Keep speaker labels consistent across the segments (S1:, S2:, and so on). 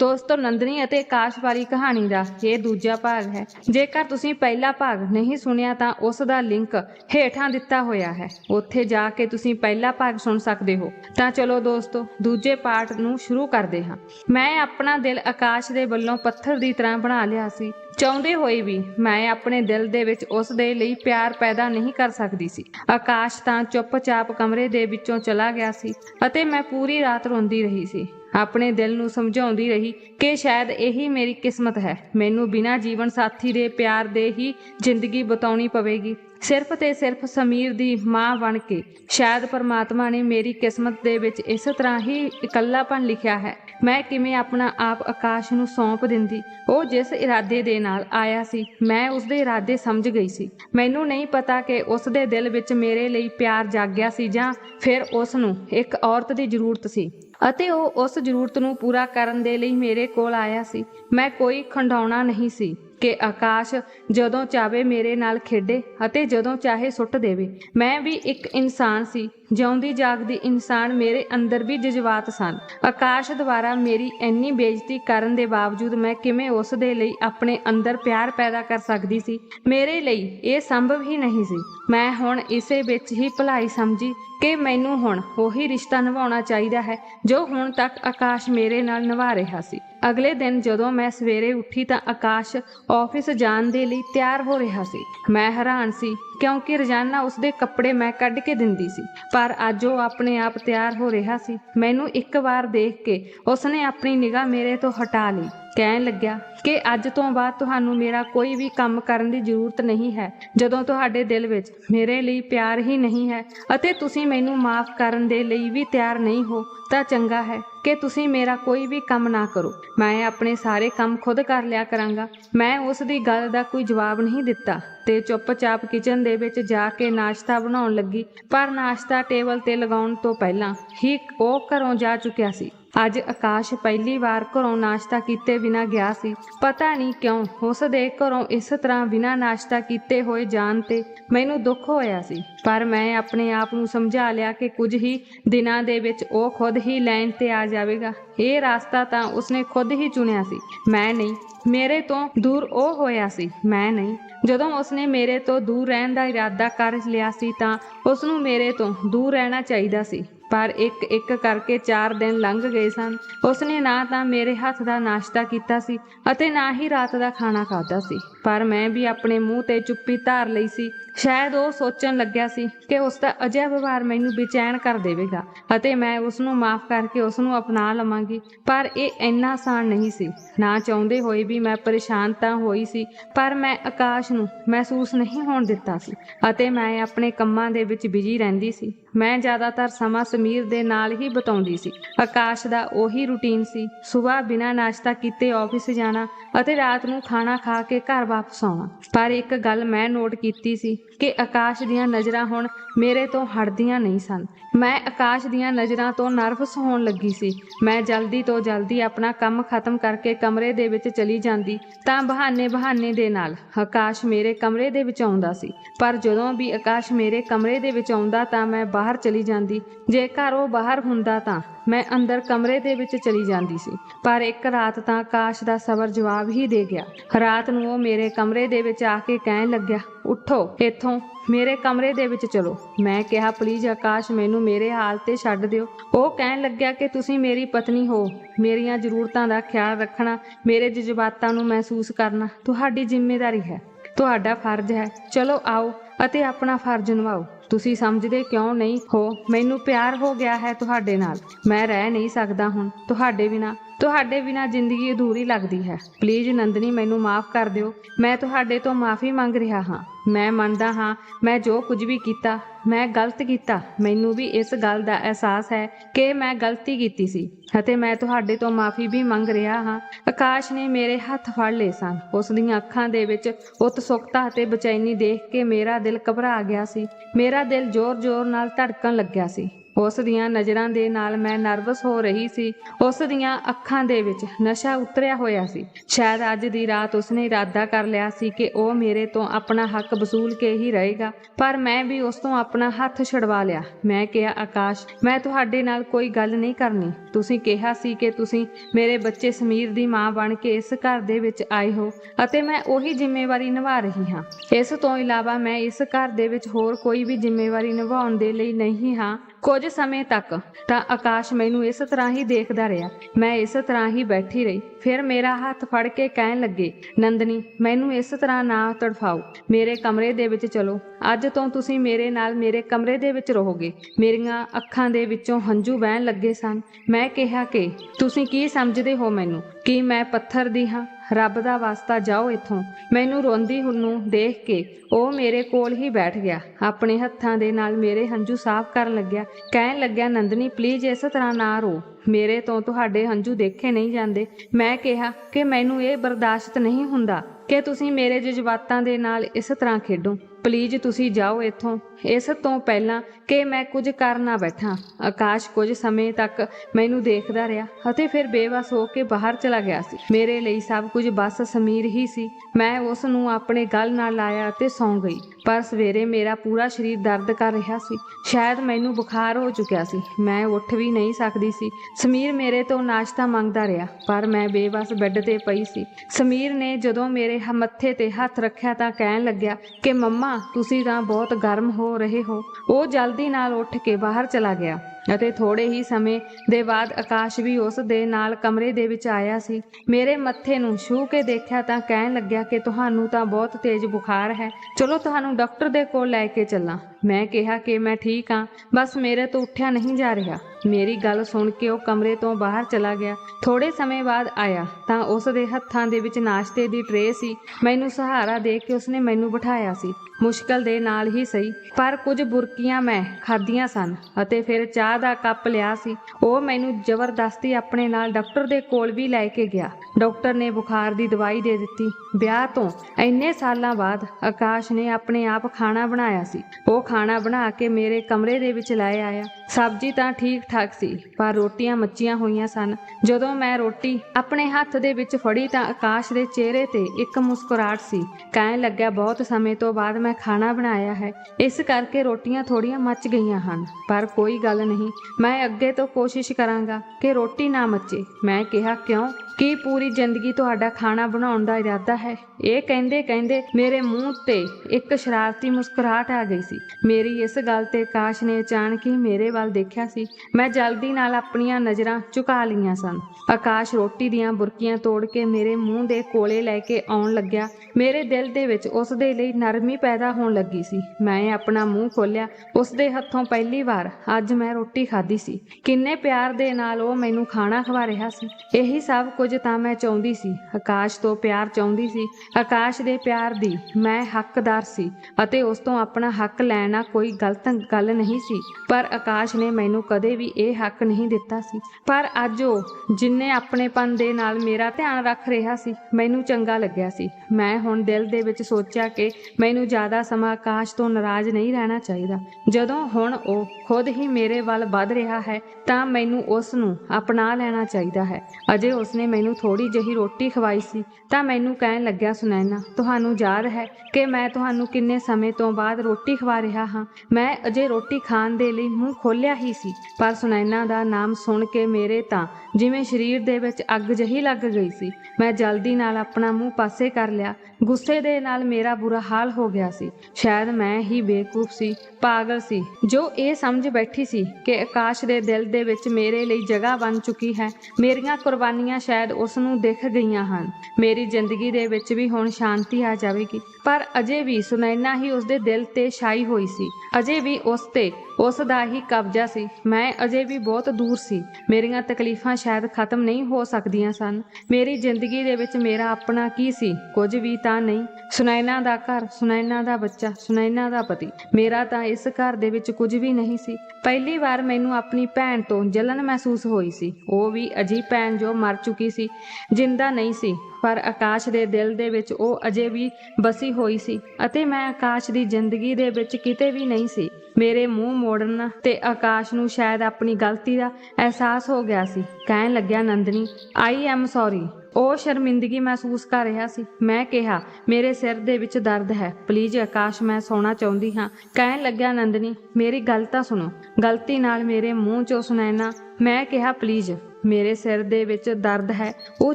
S1: ਦੋਸਤੋ ਨੰਦਨੀ ਅਤੇ ਆਕਾਸ਼ ਵਾਲੀ ਕਹਾਣੀ ਦਾ ਇਹ ਦੂਜਾ ਭਾਗ ਹੈ। ਜੇਕਰ ਤੁਸੀਂ ਪਹਿਲਾ ਭਾਗ ਨਹੀਂ ਸੁਣਿਆ ਤਾਂ ਉਸ ਦਾ ਲਿੰਕ ਹੇਠਾਂ ਦਿੱਤਾ ਹੋਇਆ ਹੈ। ਉੱਥੇ ਜਾ ਕੇ ਤੁਸੀਂ ਪਹਿਲਾ ਭਾਗ ਸੁਣ ਸਕਦੇ ਹੋ। ਤਾਂ ਚਲੋ ਦੋਸਤੋ, ਦੂਜੇ ਪਾਰਟ ਨੂੰ ਸ਼ੁਰੂ ਕਰਦੇ ਹਾਂ। ਮੈਂ ਆਪਣਾ ਦਿਲ ਆਕਾਸ਼ ਦੇ ਵੱਲੋਂ ਪੱਥਰ ਦੀ ਤਰ੍ਹਾਂ ਬਣਾ ਲਿਆ ਸੀ। ਚਾਹੁੰਦੇ ਹੋਏ ਵੀ ਮੈਂ ਆਪਣੇ ਦਿਲ ਦੇ ਵਿੱਚ ਉਸ ਦੇ ਲਈ ਪਿਆਰ ਪੈਦਾ ਨਹੀਂ ਕਰ ਸਕਦੀ ਸੀ। ਆਕਾਸ਼ ਤਾਂ ਚੁੱਪਚਾਪ ਕਮਰੇ ਦੇ ਵਿੱਚੋਂ ਚਲਾ ਗਿਆ ਸੀ ਅਤੇ ਮੈਂ ਪੂਰੀ ਰਾਤ ਰੋਂਦੀ ਰਹੀ ਸੀ। ਆਪਣੇ ਦਿਲ ਨੂੰ ਸਮਝਾਉਂਦੀ ਰਹੀ ਕਿ ਸ਼ਾਇਦ ਇਹੀ ਮੇਰੀ ਕਿਸਮਤ ਹੈ। ਮੈਨੂੰ ਬਿਨਾਂ ਜੀਵਨ ਸਾਥੀ ਦੇ ਪਿਆਰ ਦੇ ਹੀ ਜ਼ਿੰਦਗੀ ਬਤਾਉਣੀ ਪਵੇਗੀ। ਸਿਰਫ ਤੇ ਸਿਰਫ ਸਮੀਰ ਦੀ ਮਾਂ ਬਣ ਕੇ ਸ਼ਾਇਦ ਪਰਮਾਤਮਾ ਨੇ ਮੇਰੀ ਕਿਸਮਤ ਦੇ ਵਿੱਚ ਇਸ ਤਰ੍ਹਾਂ ਹੀ ਇਕੱਲਾਪਨ ਲਿਖਿਆ ਹੈ। ਮੈਂ ਕਿਵੇਂ ਆਪਣਾ ਆਪ ਆਕਾਸ਼ ਨੂੰ ਸੌਂਪ ਦਿੰਦੀ? ਉਹ ਜਿਸ ਇਰਾਦੇ ਦੇ ਨਾਲ ਆਇਆ ਸੀ, ਮੈਂ ਉਸ ਦੇ ਇਰਾਦੇ ਸਮਝ ਗਈ ਸੀ। ਮੈਨੂੰ ਨਹੀਂ ਪਤਾ ਕਿ ਉਸ ਦੇ ਦਿਲ ਵਿੱਚ ਮੇਰੇ ਲਈ ਪਿਆਰ ਜਾਗਿਆ ਸੀ ਜਾਂ ਫਿਰ ਉਸ ਨੂੰ ਇੱਕ ਔਰਤ ਦੀ ਜ਼ਰੂਰਤ ਸੀ। ਅਤੇ ਉਹ ਉਸ ਜ਼ਰੂਰਤ ਨੂੰ ਪੂਰਾ ਕਰਨ ਦੇ ਲਈ ਮੇਰੇ ਕੋਲ ਆਇਆ ਸੀ। ਮੈਂ ਕੋਈ ਖੰਡਾਉਣਾ ਨਹੀਂ ਸੀ ਕਿ ਆਕਾਸ਼ ਜਦੋਂ ਚਾਵੇ ਮੇਰੇ ਨਾਲ ਖੇਡੇ ਅਤੇ ਜਦੋਂ ਚਾਹੇ ਸੁੱਟ ਦੇਵੇ। ਮੈਂ ਵੀ ਇੱਕ ਇਨਸਾਨ ਸੀ ਜਿਉਂਦੀ ਜਾਗਦੀ ਇਨਸਾਨ ਮੇਰੇ ਅੰਦਰ ਵੀ ਜਜ਼ਬਾਤ ਸਨ। ਆਕਾਸ਼ ਦੁਆਰਾ ਮੇਰੀ ਇੰਨੀ ਬੇਇੱਜ਼ਤੀ ਕਰਨ ਦੇ ਬਾਵਜੂਦ ਮੈਂ ਕਿਵੇਂ ਉਸ ਦੇ ਲਈ ਆਪਣੇ ਅੰਦਰ ਪਿਆਰ ਪੈਦਾ ਕਰ ਸਕਦੀ ਸੀ? ਮੇਰੇ ਲਈ ਇਹ ਸੰਭਵ ਹੀ ਨਹੀਂ ਸੀ। ਮੈਂ ਹੁਣ ਇਸੇ ਵਿੱਚ ਹੀ ਭਲਾਈ ਸਮਝੀ ਕਿ ਮੈਨੂੰ ਹੁਣ ਉਹੀ ਰਿਸ਼ਤਾ ਨਿਭਾਉਣਾ ਚਾਹੀਦਾ ਹੈ, ਜੋ ਹੁਣ ਤੱਕ ਆਕਾਸ਼ ਮੇਰੇ ਨਾਲ ਨਿਭਾ ਰਿਹਾ ਸੀ। ਅਗਲੇ ਦਿਨ ਜਦੋਂ ਮੈਂ ਸਵੇਰੇ ਉੱਠੀ ਤਾਂ ਆਕਾਸ਼ ਆਫਿਸ ਜਾਣ ਦੇ ਲਈ ਤਿਆਰ ਹੋ ਰਿਹਾ ਸੀ। ਮੈਂ ਹੈਰਾਨ ਸੀ ਕਿਉਂਕਿ ਰੋਜ਼ਾਨਾ ਉਸਦੇ ਕੱਪੜੇ ਮੈਂ ਕੱਢ ਕੇ ਦਿੰਦੀ ਸੀ। ਪਰ ਅੱਜ ਉਹ ਆਪਣੇ ਆਪ ਤਿਆਰ ਹੋ ਰਿਹਾ ਸੀ। ਮੈਨੂੰ ਇੱਕ ਵਾਰ ਦੇਖ ਕੇ ਉਸਨੇ ਆਪਣੀ ਨਿਗਾਹ ਮੇਰੇ ਤੋਂ ਹਟਾ ਲਈ। ਕਹਿਣ ਲੱਗਿਆ ਕਿ ਅੱਜ ਤੋਂ ਬਾਅਦ ਤੁਹਾਨੂੰ ਮੇਰਾ ਕੋਈ ਵੀ ਕੰਮ ਕਰਨ ਦੀ ਜ਼ਰੂਰਤ ਨਹੀਂ ਹੈ, ਜਦੋਂ ਤੁਹਾਡੇ ਦਿਲ ਵਿੱਚ ਮੇਰੇ ਲਈ ਪਿਆਰ ਹੀ ਨਹੀਂ ਹੈ ਅਤੇ ਤੁਸੀਂ ਮੈਨੂੰ ਮਾਫ ਕਰਨ ਦੇ ਲਈ ਵੀ ਤਿਆਰ ਨਹੀਂ ਹੋ, ਤਾਂ ਚੰਗਾ ਹੈ ਕਿ ਤੁਸੀਂ ਮੇਰਾ ਕੋਈ ਵੀ ਕੰਮ ਨਾ ਕਰੋ। ਮੈਂ ਆਪਣੇ ਸਾਰੇ ਕੰਮ ਖੁਦ ਕਰ ਲਿਆ ਕਰਾਂਗਾ। ਮੈਂ ਉਸ ਦੀ ਗੱਲ ਦਾ ਕੋਈ ਜਵਾਬ ਨਹੀਂ ਦਿੱਤਾ ਤੇ ਚੁੱਪਚਾਪ ਕਿਚਨ ਦੇ ਵਿੱਚ ਜਾ ਕੇ ਨਾਸ਼ਤਾ ਬਣਾਉਣ ਲੱਗੀ, ਪਰ ਨਾਸ਼ਤਾ ਟੇਬਲ ਤੇ ਲਗਾਉਣ ਤੋਂ ਪਹਿਲਾਂ ਹੀ ਉਹ ਘਰੋਂ ਜਾ ਚੁੱਕਿਆ ਸੀ। ਅੱਜ ਆਕਾਸ਼ ਪਹਿਲੀ ਵਾਰ ਘਰੋਂ ਨਾਸ਼ਤਾ ਕੀਤੇ ਬਿਨਾ ਗਿਆ ਸੀ। ਪਤਾ ਨਹੀਂ ਕਿਉਂ ਉਸ ਦੇ ਘਰੋਂ ਇਸ ਤਰ੍ਹਾਂ ਬਿਨਾ ਨਾਸ਼ਤਾ ਕੀਤੇ ਹੋਏ ਜਾਣ ਤੇ ਮੈਨੂੰ ਦੁੱਖ ਹੋਇਆ ਸੀ। ਪਰ ਮੈਂ ਆਪਣੇ ਆਪ ਨੂੰ ਸਮਝਾ ਲਿਆ ਕਿ ਕੁਝ ਹੀ ਦਿਨਾਂ ਦੇ ਵਿੱਚ ਉਹ ਖੁਦ ਹੀ ਲਾਈਨ ਤੇ ਆ ਜਾਵੇਗਾ। ਇਹ ਰਾਸਤਾ ਤਾਂ ਉਸਨੇ ਖੁਦ ਹੀ ਚੁਣਿਆ ਸੀ। ਮੈਂ ਨਹੀਂ, ਮੇਰੇ ਤੋਂ ਦੂਰ ਉਹ ਹੋਇਆ ਸੀ। ਮੈਂ ਨਹੀਂ, ਜਦੋਂ ਉਸਨੇ ਮੇਰੇ ਤੋਂ ਦੂਰ ਰਹਿਣ ਦਾ ਇਰਾਦਾ ਕਰ ਲਿਆ ਸੀ ਤਾਂ ਉਸ ਨੂੰ ਮੇਰੇ ਤੋਂ ਦੂਰ ਰਹਿਣਾ ਚਾਹੀਦਾ ਸੀ। ਪਰ ਇੱਕ ਇੱਕ ਕਰਕੇ 4 ਦਿਨ ਲੰਘ ਗਏ ਸਨ। ਉਸਨੇ ਨਾ ਤਾਂ ਮੇਰੇ ਹੱਥ ਦਾ ਨਾਸ਼ਤਾ ਕੀਤਾ ਸੀ ਅਤੇ ਨਾ ਹੀ ਰਾਤ ਦਾ ਖਾਣਾ ਖਾਧਾ ਸੀ। ਪਰ ਮੈਂ ਵੀ ਆਪਣੇ ਮੂੰਹ ਤੇ ਚੁੱਪੀ ਧਾਰ ਲਈ ਸੀ। ਸ਼ਾਇਦ ਉਹ ਸੋਚਣ ਲੱਗਿਆ ਸੀ ਕਿ ਉਸ ਦਾ ਅਜਿਹਾ ਵਿਵਹਾਰ ਮੈਨੂੰ ਬੇਚੈਨ ਕਰ ਦੇਵੇਗਾ ਅਤੇ ਮੈਂ ਉਸ ਨੂੰ ਮਾਫ ਕਰਕੇ ਉਸ ਨੂੰ ਅਪਣਾ ਲਵਾਂਗੀ। ਪਰ ਇਹ ਇੰਨਾ ਆਸਾਨ ਨਹੀਂ ਸੀ। ਨਾ ਚਾਹੁੰਦੇ ਹੋਏ ਵੀ ਮੈਂ ਪਰੇਸ਼ਾਨ ਤਾਂ ਹੋਈ ਸੀ, ਪਰ ਮੈਂ ਆਕਾਸ਼ ਨੂੰ ਮਹਿਸੂਸ ਨਹੀਂ ਹੋਣ ਦਿੱਤਾ ਸੀ ਅਤੇ ਮੈਂ ਆਪਣੇ ਕੰਮਾਂ ਦੇ ਵਿੱਚ ਬਿਜ਼ੀ ਰਹਿੰਦੀ ਸੀ। ਮੈਂ ਜ਼ਿਆਦਾਤਰ ਸਮਾਂ ਸਮੀਰ ਦੇ ਨਾਲ ਹੀ ਬਿਤਾਉਂਦੀ ਸੀ। ਆਕਾਸ਼ ਦਾ ਉਹੀ ਰੁਟੀਨ ਸੀ। ਸਵੇਰ ਬਿਨਾਂ ਨਾਸ਼ਤਾ ਕੀਤੇ ਆਫਿਸ ਜਾਣਾ ਅਤੇ ਰਾਤ ਨੂੰ ਖਾਣਾ ਖਾ ਕੇ ਘਰ ਵਾਪਸ ਆਉਣਾ। ਪਰ ਇੱਕ ਗੱਲ ਮੈਂ ਨੋਟ ਕੀਤੀ ਸੀ ਕਿ ਆਕਾਸ਼ ਦੀਆਂ ਨਜ਼ਰਾਂ ਹੁਣ ਮੇਰੇ ਤੋਂ ਹਟਦੀਆਂ ਨਹੀਂ ਸਨ। ਮੈਂ ਆਕਾਸ਼ ਦੀਆਂ ਨਜ਼ਰਾਂ ਤੋਂ ਨਰਵਸ ਹੋਣ ਲੱਗੀ ਸੀ। ਮੈਂ ਜਲਦੀ ਤੋਂ ਜਲਦੀ ਆਪਣਾ ਕੰਮ ਖਤਮ ਕਰਕੇ ਕਮਰੇ ਦੇ ਵਿੱਚ ਚਲੀ ਜਾਂਦੀ ਤਾਂ ਬਹਾਨੇ ਬਹਾਨੇ ਦੇ ਨਾਲ ਆਕਾਸ਼ ਮੇਰੇ ਕਮਰੇ ਦੇ ਵਿੱਚ ਆਉਂਦਾ ਸੀ। ਪਰ ਜਦੋਂ ਵੀ ਆਕਾਸ਼ ਮੇਰੇ ਕਮਰੇ ਦੇ ਵਿੱਚ ਆਉਂਦਾ ਤਾਂ ਮੈਂ ਬਾਹਰ ਚਲੀ ਜਾਂਦੀ। ਜੇ ਘਰ ਉਹ ਬਾਹਰ ਹੁੰਦਾ ਤਾਂ ਮੈਂ ਅੰਦਰ ਕਮਰੇ ਦੇ ਵਿੱਚ ਚਲੀ ਜਾਂਦੀ ਸੀ। ਪਰ ਇੱਕ ਰਾਤ ਤਾਂ ਆਕਾਸ਼ ਦਾ ਸਬਰ ਜਵਾਬ ਹੀ ਦੇ ਗਿਆ। ਰਾਤ ਨੂੰ ਉਹ ਮੇਰੇ ਕਮਰੇ ਦੇ ਵਿੱਚ ਆ ਕੇ ਕਹਿਣ ਲੱਗਿਆ, ਉੱਠੋ, ਇੱਥੋਂ, ਮੇਰੇ ਕਮਰੇ ਦੇ ਵਿੱਚ ਚਲੋ। ਮੈਂ ਕਿਹਾ, ਪਲੀਜ਼ ਆਕਾਸ਼, ਮੈਨੂੰ ਮੇਰੇ ਹਾਲ ਤੇ ਛੱਡ ਦਿਓ। ਉਹ ਕਹਿਣ ਲੱਗਿਆ ਕਿ ਤੁਸੀਂ ਮੇਰੀ ਪਤਨੀ ਹੋ। ਮੇਰੀਆਂ ਜ਼ਰੂਰਤਾਂ ਦਾ ਖਿਆਲ ਰੱਖਣਾ, ਮੇਰੇ ਜਜ਼ਬਾਤਾਂ ਨੂੰ ਮਹਿਸੂਸ ਕਰਨਾ ਤੁਹਾਡੀ ਜ਼ਿੰਮੇਵਾਰੀ ਹੈ। ਤੁਹਾਡਾ ਫਰਜ਼ ਹੈ। ਚਲੋ ਆਓ ਅਤੇ ਆਪਣਾ ਫਰਜ਼ ਨਿਭਾਓ। ਤੁਸੀਂ ਸਮਝਦੇ ਕਿਉਂ ਨਹੀਂ ਹੋ? ਮੈਨੂੰ ਪਿਆਰ ਹੋ ਗਿਆ ਹੈ ਤੁਹਾਡੇ ਨਾਲ। ਮੈਂ ਰਹਿ ਨਹੀਂ ਸਕਦਾ ਹੁਣ। ਤੁਹਾਡੇ ਬਿਨਾ ਤੁਹਾਡੇ ਬਿਨਾ ਜ਼ਿੰਦਗੀ ਅਧੂਰੀ ਲੱਗਦੀ ਹੈ। ਪਲੀਜ਼ ਨੰਦਨੀ, ਮੈਨੂੰ ਮਾਫ ਕਰ ਦਿਓ। ਮੈਂ ਤੁਹਾਡੇ ਤੋਂ ਮਾਫੀ ਮੰਗ ਰਿਹਾ ਹਾਂ। ਮੈਂ ਮੰਨਦਾ ਹਾਂ, ਮੈਂ ਜੋ ਕੁਝ ਵੀ ਕੀਤਾ ਮੈਂ ਗਲਤ ਕੀਤਾ। ਮੈਨੂੰ ਵੀ ਇਸ ਗੱਲ ਦਾ ਅਹਿਸਾਸ ਹੈ ਕਿ ਮੈਂ ਗਲਤੀ ਕੀਤੀ ਸੀ ਅਤੇ ਮੈਂ ਤੁਹਾਡੇ ਤੋਂ ਮਾਫੀ ਵੀ ਮੰਗ ਰਿਹਾ ਹਾਂ। ਆਕਾਸ਼ ਨੇ ਮੇਰੇ ਹੱਥ ਫੜ ਲਏ ਸਨ। ਉਸ ਦੀਆਂ ਅੱਖਾਂ ਦੇ ਵਿੱਚ ਉਤਸੁਕਤਾ ਅਤੇ ਬੇਚੈਨੀ ਦੇਖ ਕੇ ਮੇਰਾ ਦਿਲ ਘਬਰਾ ਗਿਆ ਸੀ। ਮੇਰਾ ਦਿਲ ਜ਼ੋਰ-ਜ਼ੋਰ ਨਾਲ ਧੜਕਣ ਲੱਗਿਆ ਸੀ। ਉਸ ਦੀਆਂ ਨਜ਼ਰਾਂ ਦੇ ਨਾਲ ਮੈਂ ਨਰਵਸ ਹੋ ਰਹੀ ਸੀ। ਉਸ ਦੀਆਂ ਅੱਖਾਂ ਦੇ ਵਿੱਚ ਨਸ਼ਾ ਉਤਰਿਆ ਹੋਇਆ ਸੀ। ਸ਼ਾਇਦ ਅੱਜ ਦੀ ਰਾਤ ਉਸਨੇ ਇਰਾਦਾ ਕਰ ਲਿਆ ਸੀ ਕਿ ਉਹ ਮੇਰੇ ਤੋਂ ਆਪਣਾ ਹੱਕ ਵਸੂਲ ਕੇ ਹੀ ਰਹੇਗਾ। ਪਰ ਮੈਂ ਵੀ ਉਸ ਤੋਂ ਆਪਣਾ ਹੱਥ ਛਡਵਾ ਲਿਆ। ਮੈਂ ਕਿਹਾ, ਆਕਾਸ਼, ਮੈਂ ਤੁਹਾਡੇ ਨਾਲ ਕੋਈ ਗੱਲ ਨਹੀਂ ਕਰਨੀ। ਤੁਸੀਂ ਕਿਹਾ ਸੀ ਕਿ ਤੁਸੀਂ ਮੇਰੇ ਬੱਚੇ ਸਮੀਰ ਦੀ ਮਾਂ ਬਣ ਕੇ ਇਸ ਘਰ ਦੇ ਵਿੱਚ ਆਏ ਹੋ ਅਤੇ ਮੈਂ ਉਹੀ ਜ਼ਿੰਮੇਵਾਰੀ ਨਿਭਾ ਰਹੀ ਹਾਂ। ਇਸ ਤੋਂ ਇਲਾਵਾ ਮੈਂ ਇਸ ਘਰ ਦੇ ਵਿੱਚ ਹੋਰ ਕੋਈ ਵੀ ਜ਼ਿੰਮੇਵਾਰੀ ਨਿਭਾਉਣ ਦੇ ਲਈ ਨਹੀਂ ਹਾਂ। ਕੁਝ ਸਮੇਂ ਤੱਕ। ਤਾਂ ਆਕਾਸ਼ ਮੈਨੂੰ ਇਸ ਤਰ੍ਹਾਂ ਹੀ ਦੇਖਦਾ ਰਿਹਾ। ਮੈਂ ਇਸ ਤਰ੍ਹਾਂ ਹੀ ਬੈਠੀ ਰਹੀ। ਫਿਰ ਮੇਰਾ ਹੱਥ ਫੜ ਕੇ ਕਹਿਣ ਲੱਗੇ, ਨੰਦਨੀ, ਮੈਨੂੰ ਇਸ ਤਰ੍ਹਾਂ ਨਾ ਤੜਫਾਓ। ਮੇਰੇ ਕਮਰੇ ਦੇ ਵਿੱਚ ਚਲੋ। ਅੱਜ ਤੋਂ ਤੁਸੀਂ ਮੇਰੇ ਨਾਲ ਮੇਰੇ ਕਮਰੇ ਦੇ ਵਿੱਚ ਰਹੋਗੇ। ਮੇਰੀਆਂ ਅੱਖਾਂ ਦੇ ਵਿੱਚੋਂ ਹੰਝੂ ਵਹਿਣ ਲੱਗੇ ਸਨ। ਮੈਂ ਕਿਹਾ ਕਿ, ਤੁਸੀਂ ਕੀ ਸਮਝਦੇ ਹੋ ਮੈਨੂੰ? ਕਿ ਮੈਂ ਪੱਥਰ ਦੀ ਹਾਂ? ਰੱਬ ਦਾ ਵਾਸਤਾ ਜਾਓ ਇੱਥੋਂ। ਮੈਨੂੰ ਰੋਂਦੀ ਨੂੰ ਦੇਖ ਕੇ ਉਹ ਮੇਰੇ ਕੋਲ ਹੀ ਬੈਠ ਗਿਆ। ਆਪਣੇ ਹੱਥਾਂ ਦੇ ਨਾਲ ਮੇਰੇ ਹੰਝੂ ਸਾਫ਼ ਕਰਨ ਲੱਗਿਆ। ਕਹਿਣ ਲੱਗਿਆ, ਨੰਦਨੀ ਪਲੀਜ਼ ਇਸ ਤਰ੍ਹਾਂ ਨਾ ਰੋ। ਮੇਰੇ ਤੋਂ ਤੁਹਾਡੇ ਹੰਝੂ ਦੇਖੇ ਨਹੀਂ ਜਾਂਦੇ। ਮੈਂ ਕਿਹਾ ਕਿ ਮੈਨੂੰ ਇਹ ਬਰਦਾਸ਼ਤ ਨਹੀਂ ਹੁੰਦਾ ਕਿ ਤੁਸੀਂ ਮੇਰੇ ਜਜ਼ਬਾਤਾਂ ਦੇ ਨਾਲ ਇਸ ਤਰ੍ਹਾਂ ਖੇਡੋ। ਪਲੀਜ਼ ਤੁਸੀਂ ਜਾਓ ਇੱਥੋਂ। ਇਸ ਤੋਂ ਪਹਿਲਾਂ ਕਿ ਮੈਂ ਕੁਝ ਕਰ ਨਾ ਬੈਠਾਂ। ਆਕਾਸ਼ ਕੁਝ ਸਮੇਂ ਤੱਕ ਮੈਨੂੰ ਦੇਖਦਾ ਰਿਹਾ ਅਤੇ ਫਿਰ ਬੇਵਸ ਹੋ ਕੇ ਬਾਹਰ ਚਲਾ ਗਿਆ ਸੀ। ਮੇਰੇ ਲਈ ਸਭ ਕੁਝ ਬਸ ਸਮੀਰ ਹੀ ਸੀ। ਮੈਂ ਉਸ ਨੂੰ ਆਪਣੇ ਗਲ ਨਾਲ ਲਾਇਆ ਅਤੇ ਸੌਂ ਗਈ। ਪਰ ਸਵੇਰੇ ਮੇਰਾ ਪੂਰਾ ਸਰੀਰ ਦਰਦ ਕਰ ਰਿਹਾ ਸੀ। ਸ਼ਾਇਦ ਮੈਨੂੰ ਬੁਖਾਰ ਹੋ ਚੁੱਕਿਆ ਸੀ। ਮੈਂ ਉੱਠ ਵੀ ਨਹੀਂ ਸਕਦੀ ਸੀ। ਸਮੀਰ ਮੇਰੇ ਤੋਂ ਨਾਸ਼ਤਾ ਮੰਗਦਾ ਰਿਹਾ, ਪਰ ਮੈਂ ਬੇਵਸ ਬੈੱਡ ਤੇ ਪਈ ਸੀ। ਸਮੀਰ ਨੇ ਜਦੋਂ ਮੇਰੇ ਮੱਥੇ ਤੇ ਹੱਥ ਰੱਖਿਆ ਤਾਂ ਕਹਿਣ ਲੱਗਿਆ ਕਿ ਮੰਮਾ ਤੁਸੀਂ ਤਾਂ ਬਹੁਤ ਗਰਮ ਹੋ ਰਹੇ ਹੋ। ਉਹ ਜਲਦੀ ਨਾਲ ਉੱਠ ਕੇ ਬਾਹਰ ਚਲਾ ਗਿਆ। ਅਤੇ ਥੋੜੇ ਹੀ ਸਮੇਂ ਦੇ ਬਾਅਦ ਆਕਾਸ਼ ਵੀ ਉਸ ਦੇ ਨਾਲ ਕਮਰੇ ਦੇ ਵਿੱਚ ਆਇਆ ਸੀ। ਮੇਰੇ ਮੱਥੇ ਨੂੰ ਛੂ ਕੇ ਦੇਖਿਆ ਤਾਂ ਕਹਿਣ ਲੱਗਿਆ ਕਿ ਤੁਹਾਨੂੰ ਤਾਂ ਬਹੁਤ ਤੇਜ਼ ਬੁਖਾਰ ਹੈ। ਚਲੋ ਤੁਹਾਨੂੰ ਡਾਕਟਰ ਦੇ ਕੋਲ ਲੈ ਕੇ ਚੱਲਾਂ। ਮੈਂ ਕਿਹਾ ਕਿ ਮੈਂ ਠੀਕ ਹਾਂ, ਬਸ ਮੇਰੇ ਤੋਂ ਉੱਠਿਆ ਨਹੀਂ ਜਾ ਰਿਹਾ। ਮੇਰੀ ਗੱਲ ਸੁਣ ਕੇ ਉਹ ਕਮਰੇ ਤੋਂ ਬਾਹਰ ਚਲਾ ਗਿਆ। ਥੋੜੇ ਸਮੇਂ ਬਾਅਦ ਆਇਆ ਤਾਂ ਉਸ ਦੇ ਹੱਥਾਂ ਦੇ ਵਿੱਚ ਨਾਸ਼ਤੇ ਦੀ ਟਰੇ ਸੀ। ਮੈਨੂੰ ਸਹਾਰਾ ਦੇ ਕੇ ਉਸਨੇ ਮੈਨੂੰ ਬਿਠਾਇਆ ਸੀ। ਮੁਸ਼ਕਲ ਦੇ ਨਾਲ ਹੀ ਸਹੀ, ਪਰ ਕੁਝ ਬੁਰਕੀਆਂ ਮੈਂ ਖਾਧੀਆਂ ਸਨ ਅਤੇ ਫਿਰ ਚਾਹ ਦਾ ਕੱਪ ਲਿਆ ਸੀ। ਉਹ ਮੈਨੂੰ ਜ਼ਬਰਦਸਤੀ ਆਪਣੇ ਨਾਲ ਡਾਕਟਰ ਦੇ ਕੋਲ ਵੀ ਲੈ ਕੇ ਗਿਆ। ਡਾਕਟਰ ਨੇ ਬੁਖਾਰ ਦੀ ਦਵਾਈ ਦੇ ਦਿੱਤੀ। ਵਿਆਹ ਤੋਂ ਇੰਨੇ ਸਾਲਾਂ ਬਾਅਦ ਆਕਾਸ਼ ਨੇ ਆਪਣੇ ਆਪ ਖਾਣਾ ਬਣਾਇਆ ਸੀ। ਉਹ ਖਾਣਾ ਬਣਾ ਕੇ ਮੇਰੇ ਕਮਰੇ ਦੇ ਵਿੱਚ ਲੈ ਆਇਆ। ਸਬਜ਼ੀ ਤਾਂ ਠੀਕ ਠਾਕ ਸੀ, ਪਰ ਰੋਟੀਆਂ ਮੱਚੀਆਂ ਹੋਈਆਂ ਸਨ। ਜਦੋਂ ਮੈਂ ਰੋਟੀ ਆਪਣੇ ਹੱਥ ਦੇ ਵਿੱਚ ਫੜੀ ਤਾਂ ਆਕਾਸ਼ ਦੇ ਚਿਹਰੇ ਤੇ ਇੱਕ ਮੁਸਕਰਾਹਟ ਸੀ। ਕਹਿਣ ਲੱਗਿਆ, ਬਹੁਤ ਸਮੇਂ ਤੋਂ ਬਾਅਦ ਮੈਂ ਖਾਣਾ ਬਣਾਇਆ ਹੈ। ਇਸ ਕਰਕੇ ਰੋਟੀਆਂ ਥੋੜੀਆਂ ਮੱਚ ਗਈਆਂ ਹਨ। ਪਰ ਕੋਈ ਗੱਲ ਨਹੀਂ, ਮੈਂ ਅੱਗੇ ਤੋਂ ਕੋਸ਼ਿਸ਼ ਕਰਾਂਗਾ ਕਿ ਰੋਟੀ ਨਾ ਮੱਚੇ। ਮੈਂ ਕਿਹਾ, ਕਿਉਂ? ਕੀ ਪੂਰੀ ਜ਼ਿੰਦਗੀ ਤੁਹਾਡਾ ਖਾਣਾ ਬਣਾਉਣ ਦਾ ਇਰਾਦਾ ਹੈ? ਇਹ ਕਹਿੰਦੇ ਕਹਿੰਦੇ ਮੇਰੇ ਮੂੰਹ ਤੇ ਇੱਕ ਸ਼ਰਾਰਤੀ ਮੁਸਕਰਾਹਟ ਆ ਗਈ ਸੀ। ਮੇਰੀ ਇਸ ਗੱਲ ਤੇ ਕਾਸ਼ ਨੇ ਅਚਾਨਕ ਹੀ ਮੇਰੇ ਵੱਲ ਦੇਖਿਆ ਸੀ। ਮੈਂ ਜਲਦੀ ਨਾਲ ਆਪਣੀਆਂ ਨਜ਼ਰਾਂ ਝੁਕਾ ਲਈਆਂ ਸਨ। ਆਕਾਸ਼ ਰੋਟੀ ਦੀਆਂ ਬੁਰਕੀਆਂ ਤੋੜ ਕੇ ਮੇਰੇ ਮੂੰਹ ਦੇ ਕੋਲੇ ਲੈ ਕੇ ਆਉਣ ਲੱਗਿਆ। ਮੇਰੇ ਦਿਲ ਦੇ ਵਿੱਚ ਉਸ ਦੇ ਲਈ ਨਰਮੀ ਪੈਦਾ ਹੋਣ ਲੱਗੀ ਸੀ। ਮੈਂ ਆਪਣਾ ਮੂੰਹ ਖੋਲਿਆ ਉਸ ਦੇ ਹੱਥੋਂ ਪਹਿਲੀ ਵਾਰ ਅੱਜ ਮੈਂ ਰੋਟੀ ਖਾਧੀ ਸੀ। ਕਿੰਨੇ ਪਿਆਰ ਦੇ ਨਾਲ ਉਹ ਮੈਨੂੰ ਖਾਣਾ ਖਵਾ ਰਿਹਾ ਸੀ। ਇਹੀ ਸਭ ਕੁਝ ਕੁਝ ਤਾਂ ਮੈਂ ਚਾਹੁੰਦੀ ਸੀ, ਆਕਾਸ਼ ਤੋਂ ਪਿਆਰ ਚਾਹੁੰਦੀ ਸੀ, ਆਕਾਸ਼ ਦੇ ਪਿਆਰ ਦੀ ਮੈਂ ਹੱਕਦਾਰ ਸੀ ਅਤੇ ਉਸ ਤੋਂ ਆਪਣਾ ਹੱਕ ਲੈਣਾ ਕੋਈ ਗਲਤ ਗੱਲ ਨਹੀਂ ਸੀ, ਪਰ ਆਕਾਸ਼ ਨੇ ਮੈਨੂੰ ਕਦੇ ਵੀ ਇਹ ਹੱਕ ਨਹੀਂ ਦਿੱਤਾ ਸੀ। ਪਰ ਅੱਜ ਉਹ, ਜਿੰਨੇ ਆਪਣੇਪਨ ਦੇ ਨਾਲ ਮੇਰਾ ਧਿਆਨ ਰੱਖ ਰਿਹਾ ਸੀ, ਮੈਨੂੰ ਚੰਗਾ ਲੱਗਿਆ ਸੀ। ਮੈਂ ਹੁਣ ਦਿਲ ਦੇ ਵਿੱਚ ਸੋਚਿਆ ਕਿ ਮੈਨੂੰ ਜ਼ਿਆਦਾ ਸਮਾਂ ਆਕਾਸ਼ ਤੋਂ ਨਾਰਾਜ਼ ਨਹੀਂ ਰਹਿਣਾ ਚਾਹੀਦਾ। ਜਦੋਂ ਹੁਣ ਉਹ ਖੁਦ ਹੀ ਮੇਰੇ ਵੱਲ ਵੱਧ ਰਿਹਾ ਹੈ, ਤਾਂ ਮੈਨੂੰ ਉਸ ਨੂੰ ਅਪਣਾ ਲੈਣਾ ਚਾਹੀਦਾ ਹੈ। ਅਜੇ ਉਸਨੇ ਮੈਨੂੰ ਥੋੜੀ ਜਿਹੀ ਰੋਟੀ ਖਵਾਈ ਸੀ, ਤਾਂ ਮੈਨੂੰ ਕਹਿਣ ਲੱਗਿਆ, ਸੁਨੈਨਾ, ਤੁਹਾਨੂੰ ਯਾਦ ਹੈ ਕਿ ਮੈਂ ਤੁਹਾਨੂੰ ਕਿੰਨੇ ਸਮੇਂ ਤੋਂ ਬਾਅਦ ਰੋਟੀ ਖਵਾ ਰਿਹਾ ਹਾਂ? ਮੈਂ ਅਜੇ ਰੋਟੀ ਖਾਣ ਦੇ ਲਈ ਮੂੰਹ ਖੋਲਿਆ ਹੀ ਸੀ, ਪਰ ਸੁਨੈਨਾ ਦਾ ਨਾਮ ਸੁਣ ਕੇ ਮੇਰੇ ਤਾਂ ਜਿਵੇਂ ਸਰੀਰ ਦੇ ਵਿੱਚ ਅੱਗ ਜਹੀ ਲੱਗ ਗਈ ਸੀ। ਮੈਂ ਜਲਦੀ ਨਾਲ ਆਪਣਾ ਮੂੰਹ ਪਾਸੇ ਕਰ ਲਿਆ, ਗੁੱਸੇ ਦੇ ਨਾਲ ਮੇਰਾ ਬੁਰਾ ਹਾਲ ਹੋ ਗਿਆ ਸੀ। ਸ਼ਾਇਦ ਮੈਂ ਹੀ ਬੇਵਕੂਫ ਸੀ, ਪਾਗਲ ਸੀ, ਜੋ ਇਹ ਸਮਝ ਬੈਠੀ ਸੀ ਕਿ ਆਕਾਸ਼ ਦੇ ਦਿਲ ਦੇ ਵਿੱਚ ਮੇਰੇ ਲਈ ਜਗ੍ਹਾ ਬਣ ਚੁੱਕੀ ਹੈ। ਮੇਰੀਆਂ ਕੁਰਬਾਨੀਆਂ ਸ਼ਾਇਦ ਉਸ ਨੂੰ ਦਿਖ ਗਈਆਂ ਹਨ। ਮੇਰੀ ਜ਼ਿੰਦਗੀ ਦੇ ਵਿੱਚ ਵੀ ਹੁਣ ਸ਼ਾਂਤੀ ਆ ਜਾਵੇਗੀ। ਪਰ ਅਜੇ ਵੀ ਸੁਨੈਨਾ ਹੀ ਉਸਦੇ ਦਿਲ ਤੇ ਛਾਈ ਹੋਈ ਸੀ। ਅਜੇ ਵੀ ਉਸ ਤੇ, ਉਸ ਦਾ ਹੀ ਕਬਜ਼ਾ ਸੀ। ਮੈਂ ਅਜੇ ਵੀ ਬਹੁਤ ਦੂਰ ਸੀ। ਮੇਰੀਆਂ ਤਕਲੀਫਾਂ ਸ਼ਾਇਦ ਖਤਮ ਨਹੀਂ ਹੋ ਸਕਦੀਆਂ ਸਨ। ਮੇਰੀ ਜ਼ਿੰਦਗੀ ਦੇ ਵਿੱਚ ਮੇਰਾ ਆਪਣਾ ਕੀ ਸੀ? ਕੁਝ ਵੀ ਤਾਂ ਨਹੀਂ। ਸੁਨੈਨਾ ਦਾ ਘਰ ਸੁਨੈਨਾ ਦਾ ਬੱਚਾ ਸੁਨੈਨਾ ਦਾ ਪਤੀ। ਮੇਰਾ ਤਾਂ ਇਸ ਘਰ ਦੇ ਵਿੱਚ ਕੁਝ ਵੀ ਨਹੀਂ ਸੀ। ਪਹਿਲੀ ਵਾਰ ਮੈਨੂੰ ਆਪਣੀ ਭੈਣ ਤੋਂ ਜਲਨ ਮਹਿਸੂਸ ਹੋਈ ਸੀ। ਉਹ ਵੀ ਅਜੀ ਭੈਣ ਜੋ ਮਰ ਚੁੱਕੀ ਸੀ। ਜਿੰਦਾ ਨਹੀਂ ਸੀ। ਪਰ ਆਕਾਸ਼ ਦੇ ਦਿਲ ਦੇ ਵਿੱਚ ਉਹ ਅਜੇ ਵੀ ਬਸੀ ਹੋਈ ਸੀ ਅਤੇ ਮੈਂ ਆਕਾਸ਼ ਦੀ ਜ਼ਿੰਦਗੀ ਦੇ ਵਿੱਚ ਕਿਤੇ ਵੀ ਨਹੀਂ ਸੀ। ਮੇਰੇ ਮੂੰਹ ਮੋੜਨ ਤੇ ਆਕਾਸ਼ ਨੂੰ ਸ਼ਾਇਦ ਆਪਣੀ ਗਲਤੀ ਦਾ ਅਹਿਸਾਸ ਹੋ ਗਿਆ ਸੀ। ਕਹਿਣ ਲੱਗਿਆ, ਨੰਦਨੀ ਆਈ ਐਮ ਸੌਰੀ ਉਹ ਸ਼ਰਮਿੰਦਗੀ ਮਹਿਸੂਸ ਕਰ ਰਿਹਾ ਸੀ। ਮੈਂ ਕਿਹਾ, ਮੇਰੇ ਸਿਰ ਦੇ ਵਿੱਚ ਦਰਦ ਹੈ। ਪਲੀਜ਼ ਆਕਾਸ਼, ਮੈਂ ਸੌਣਾ ਚਾਹੁੰਦੀ ਹਾਂ। ਕਹਿਣ ਲੱਗਿਆ, ਨੰਦਨੀ, ਮੇਰੀ ਗੱਲ ਤਾਂ ਸੁਣੋ। ਗਲਤੀ ਨਾਲ ਮੇਰੇ ਮੂੰਹ ਚੋਂ ਸੁਣੈਣਾ ਮੈਂ ਕਿਹਾ, ਪਲੀਜ਼, ਮੇਰੇ ਸਿਰ ਦੇ ਵਿੱਚ ਦਰਦ ਹੈ। ਉਹ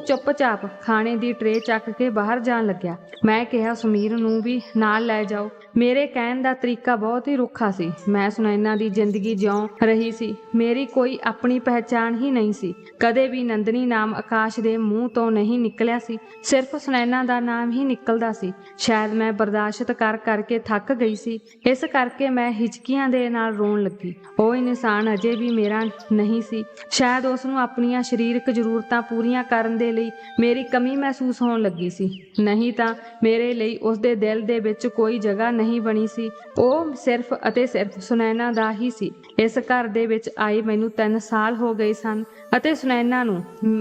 S1: ਚੁੱਪਚਾਪ ਖਾਣੇ ਦੀ ਟਰੇ ਚੱਕ ਕੇ ਬਾਹਰ ਜਾਣ ਲੱਗਿਆ। ਮੈਂ ਕਿਹਾ, ਸੁਮੀਰ ਨੂੰ ਵੀ ਨਾਲ ਲੈ ਜਾਓ। ਮੇਰੇ ਕਹਿਣ ਦਾ ਤਰੀਕਾ ਬਹੁਤ ਹੀ ਰੁੱਖਾ ਸੀ। ਮੈਂ ਸੁਨੈਨਾ ਦੀ ਜ਼ਿੰਦਗੀ ਜਿਉਂ ਰਹੀ ਸੀ। ਮੇਰੀ ਕੋਈ ਆਪਣੀ ਪਹਿਚਾਣ ਹੀ ਨਹੀਂ ਸੀ। ਕਦੇ ਵੀ ਨੰਦਨੀ ਨਾਮ ਆਕਾਸ਼ ਦੇ ਮੂੰਹ ਤੋਂ ਨਹੀਂ ਨਿਕਲਿਆ ਸੀ। ਸਿਰਫ ਸੁਨੈਨਾ ਦਾ ਨਾਮ ਹੀ ਨਿਕਲਦਾ ਸੀ। ਸ਼ਾਇਦ ਮੈਂ ਬਰਦਾਸ਼ਤ ਕਰ ਕਰਕੇ ਥੱਕ ਗਈ ਸੀ। ਇਸ ਕਰਕੇ ਮੈਂ ਹਿਚਕੀਆਂ ਦੇ ਨਾਲ ਰੋਣ ਲੱਗੀ। ਉਹ ਇਨਸਾਨ ਅਜੇ ਵੀ ਮੇਰਾ ਨਹੀਂ ਸੀ। ਸ਼ਾਇਦ ਉਸ ਨੂੰ ਆਪਣੀਆਂ ਸਰੀਰਕ ਜ਼ਰੂਰਤਾਂ ਪੂਰੀਆਂ ਕਰਨ ਦੇ ਲਈ ਮੇਰੀ ਕਮੀ ਮਹਿਸੂਸ ਹੋਣ ਲੱਗੀ ਸੀ। ਨਹੀਂ ਤਾਂ ਮੇਰੇ ਲਈ ਉਸ ਦੇ ਦਿਲ ਦੇ ਵਿੱਚ ਕੋਈ ਜਗ੍ਹਾ ਨਹੀਂ ਬਣੀ ਸੀ। ਉਹ ਸਿਰਫ ਅਤੇ ਸਿਰਫ ਸੁਨੈਨਾ ਦਾ ਹੀ ਸੀ। ਇਸ ਘਰ ਦੇ ਵਿੱਚ ਆਏ ਮੈਨੂੰ 3 ਸਾਲ ਹੋ ਗਏ ਸਨ ਅਤੇ ਸੁਨੈਨਾ ਨੂੰ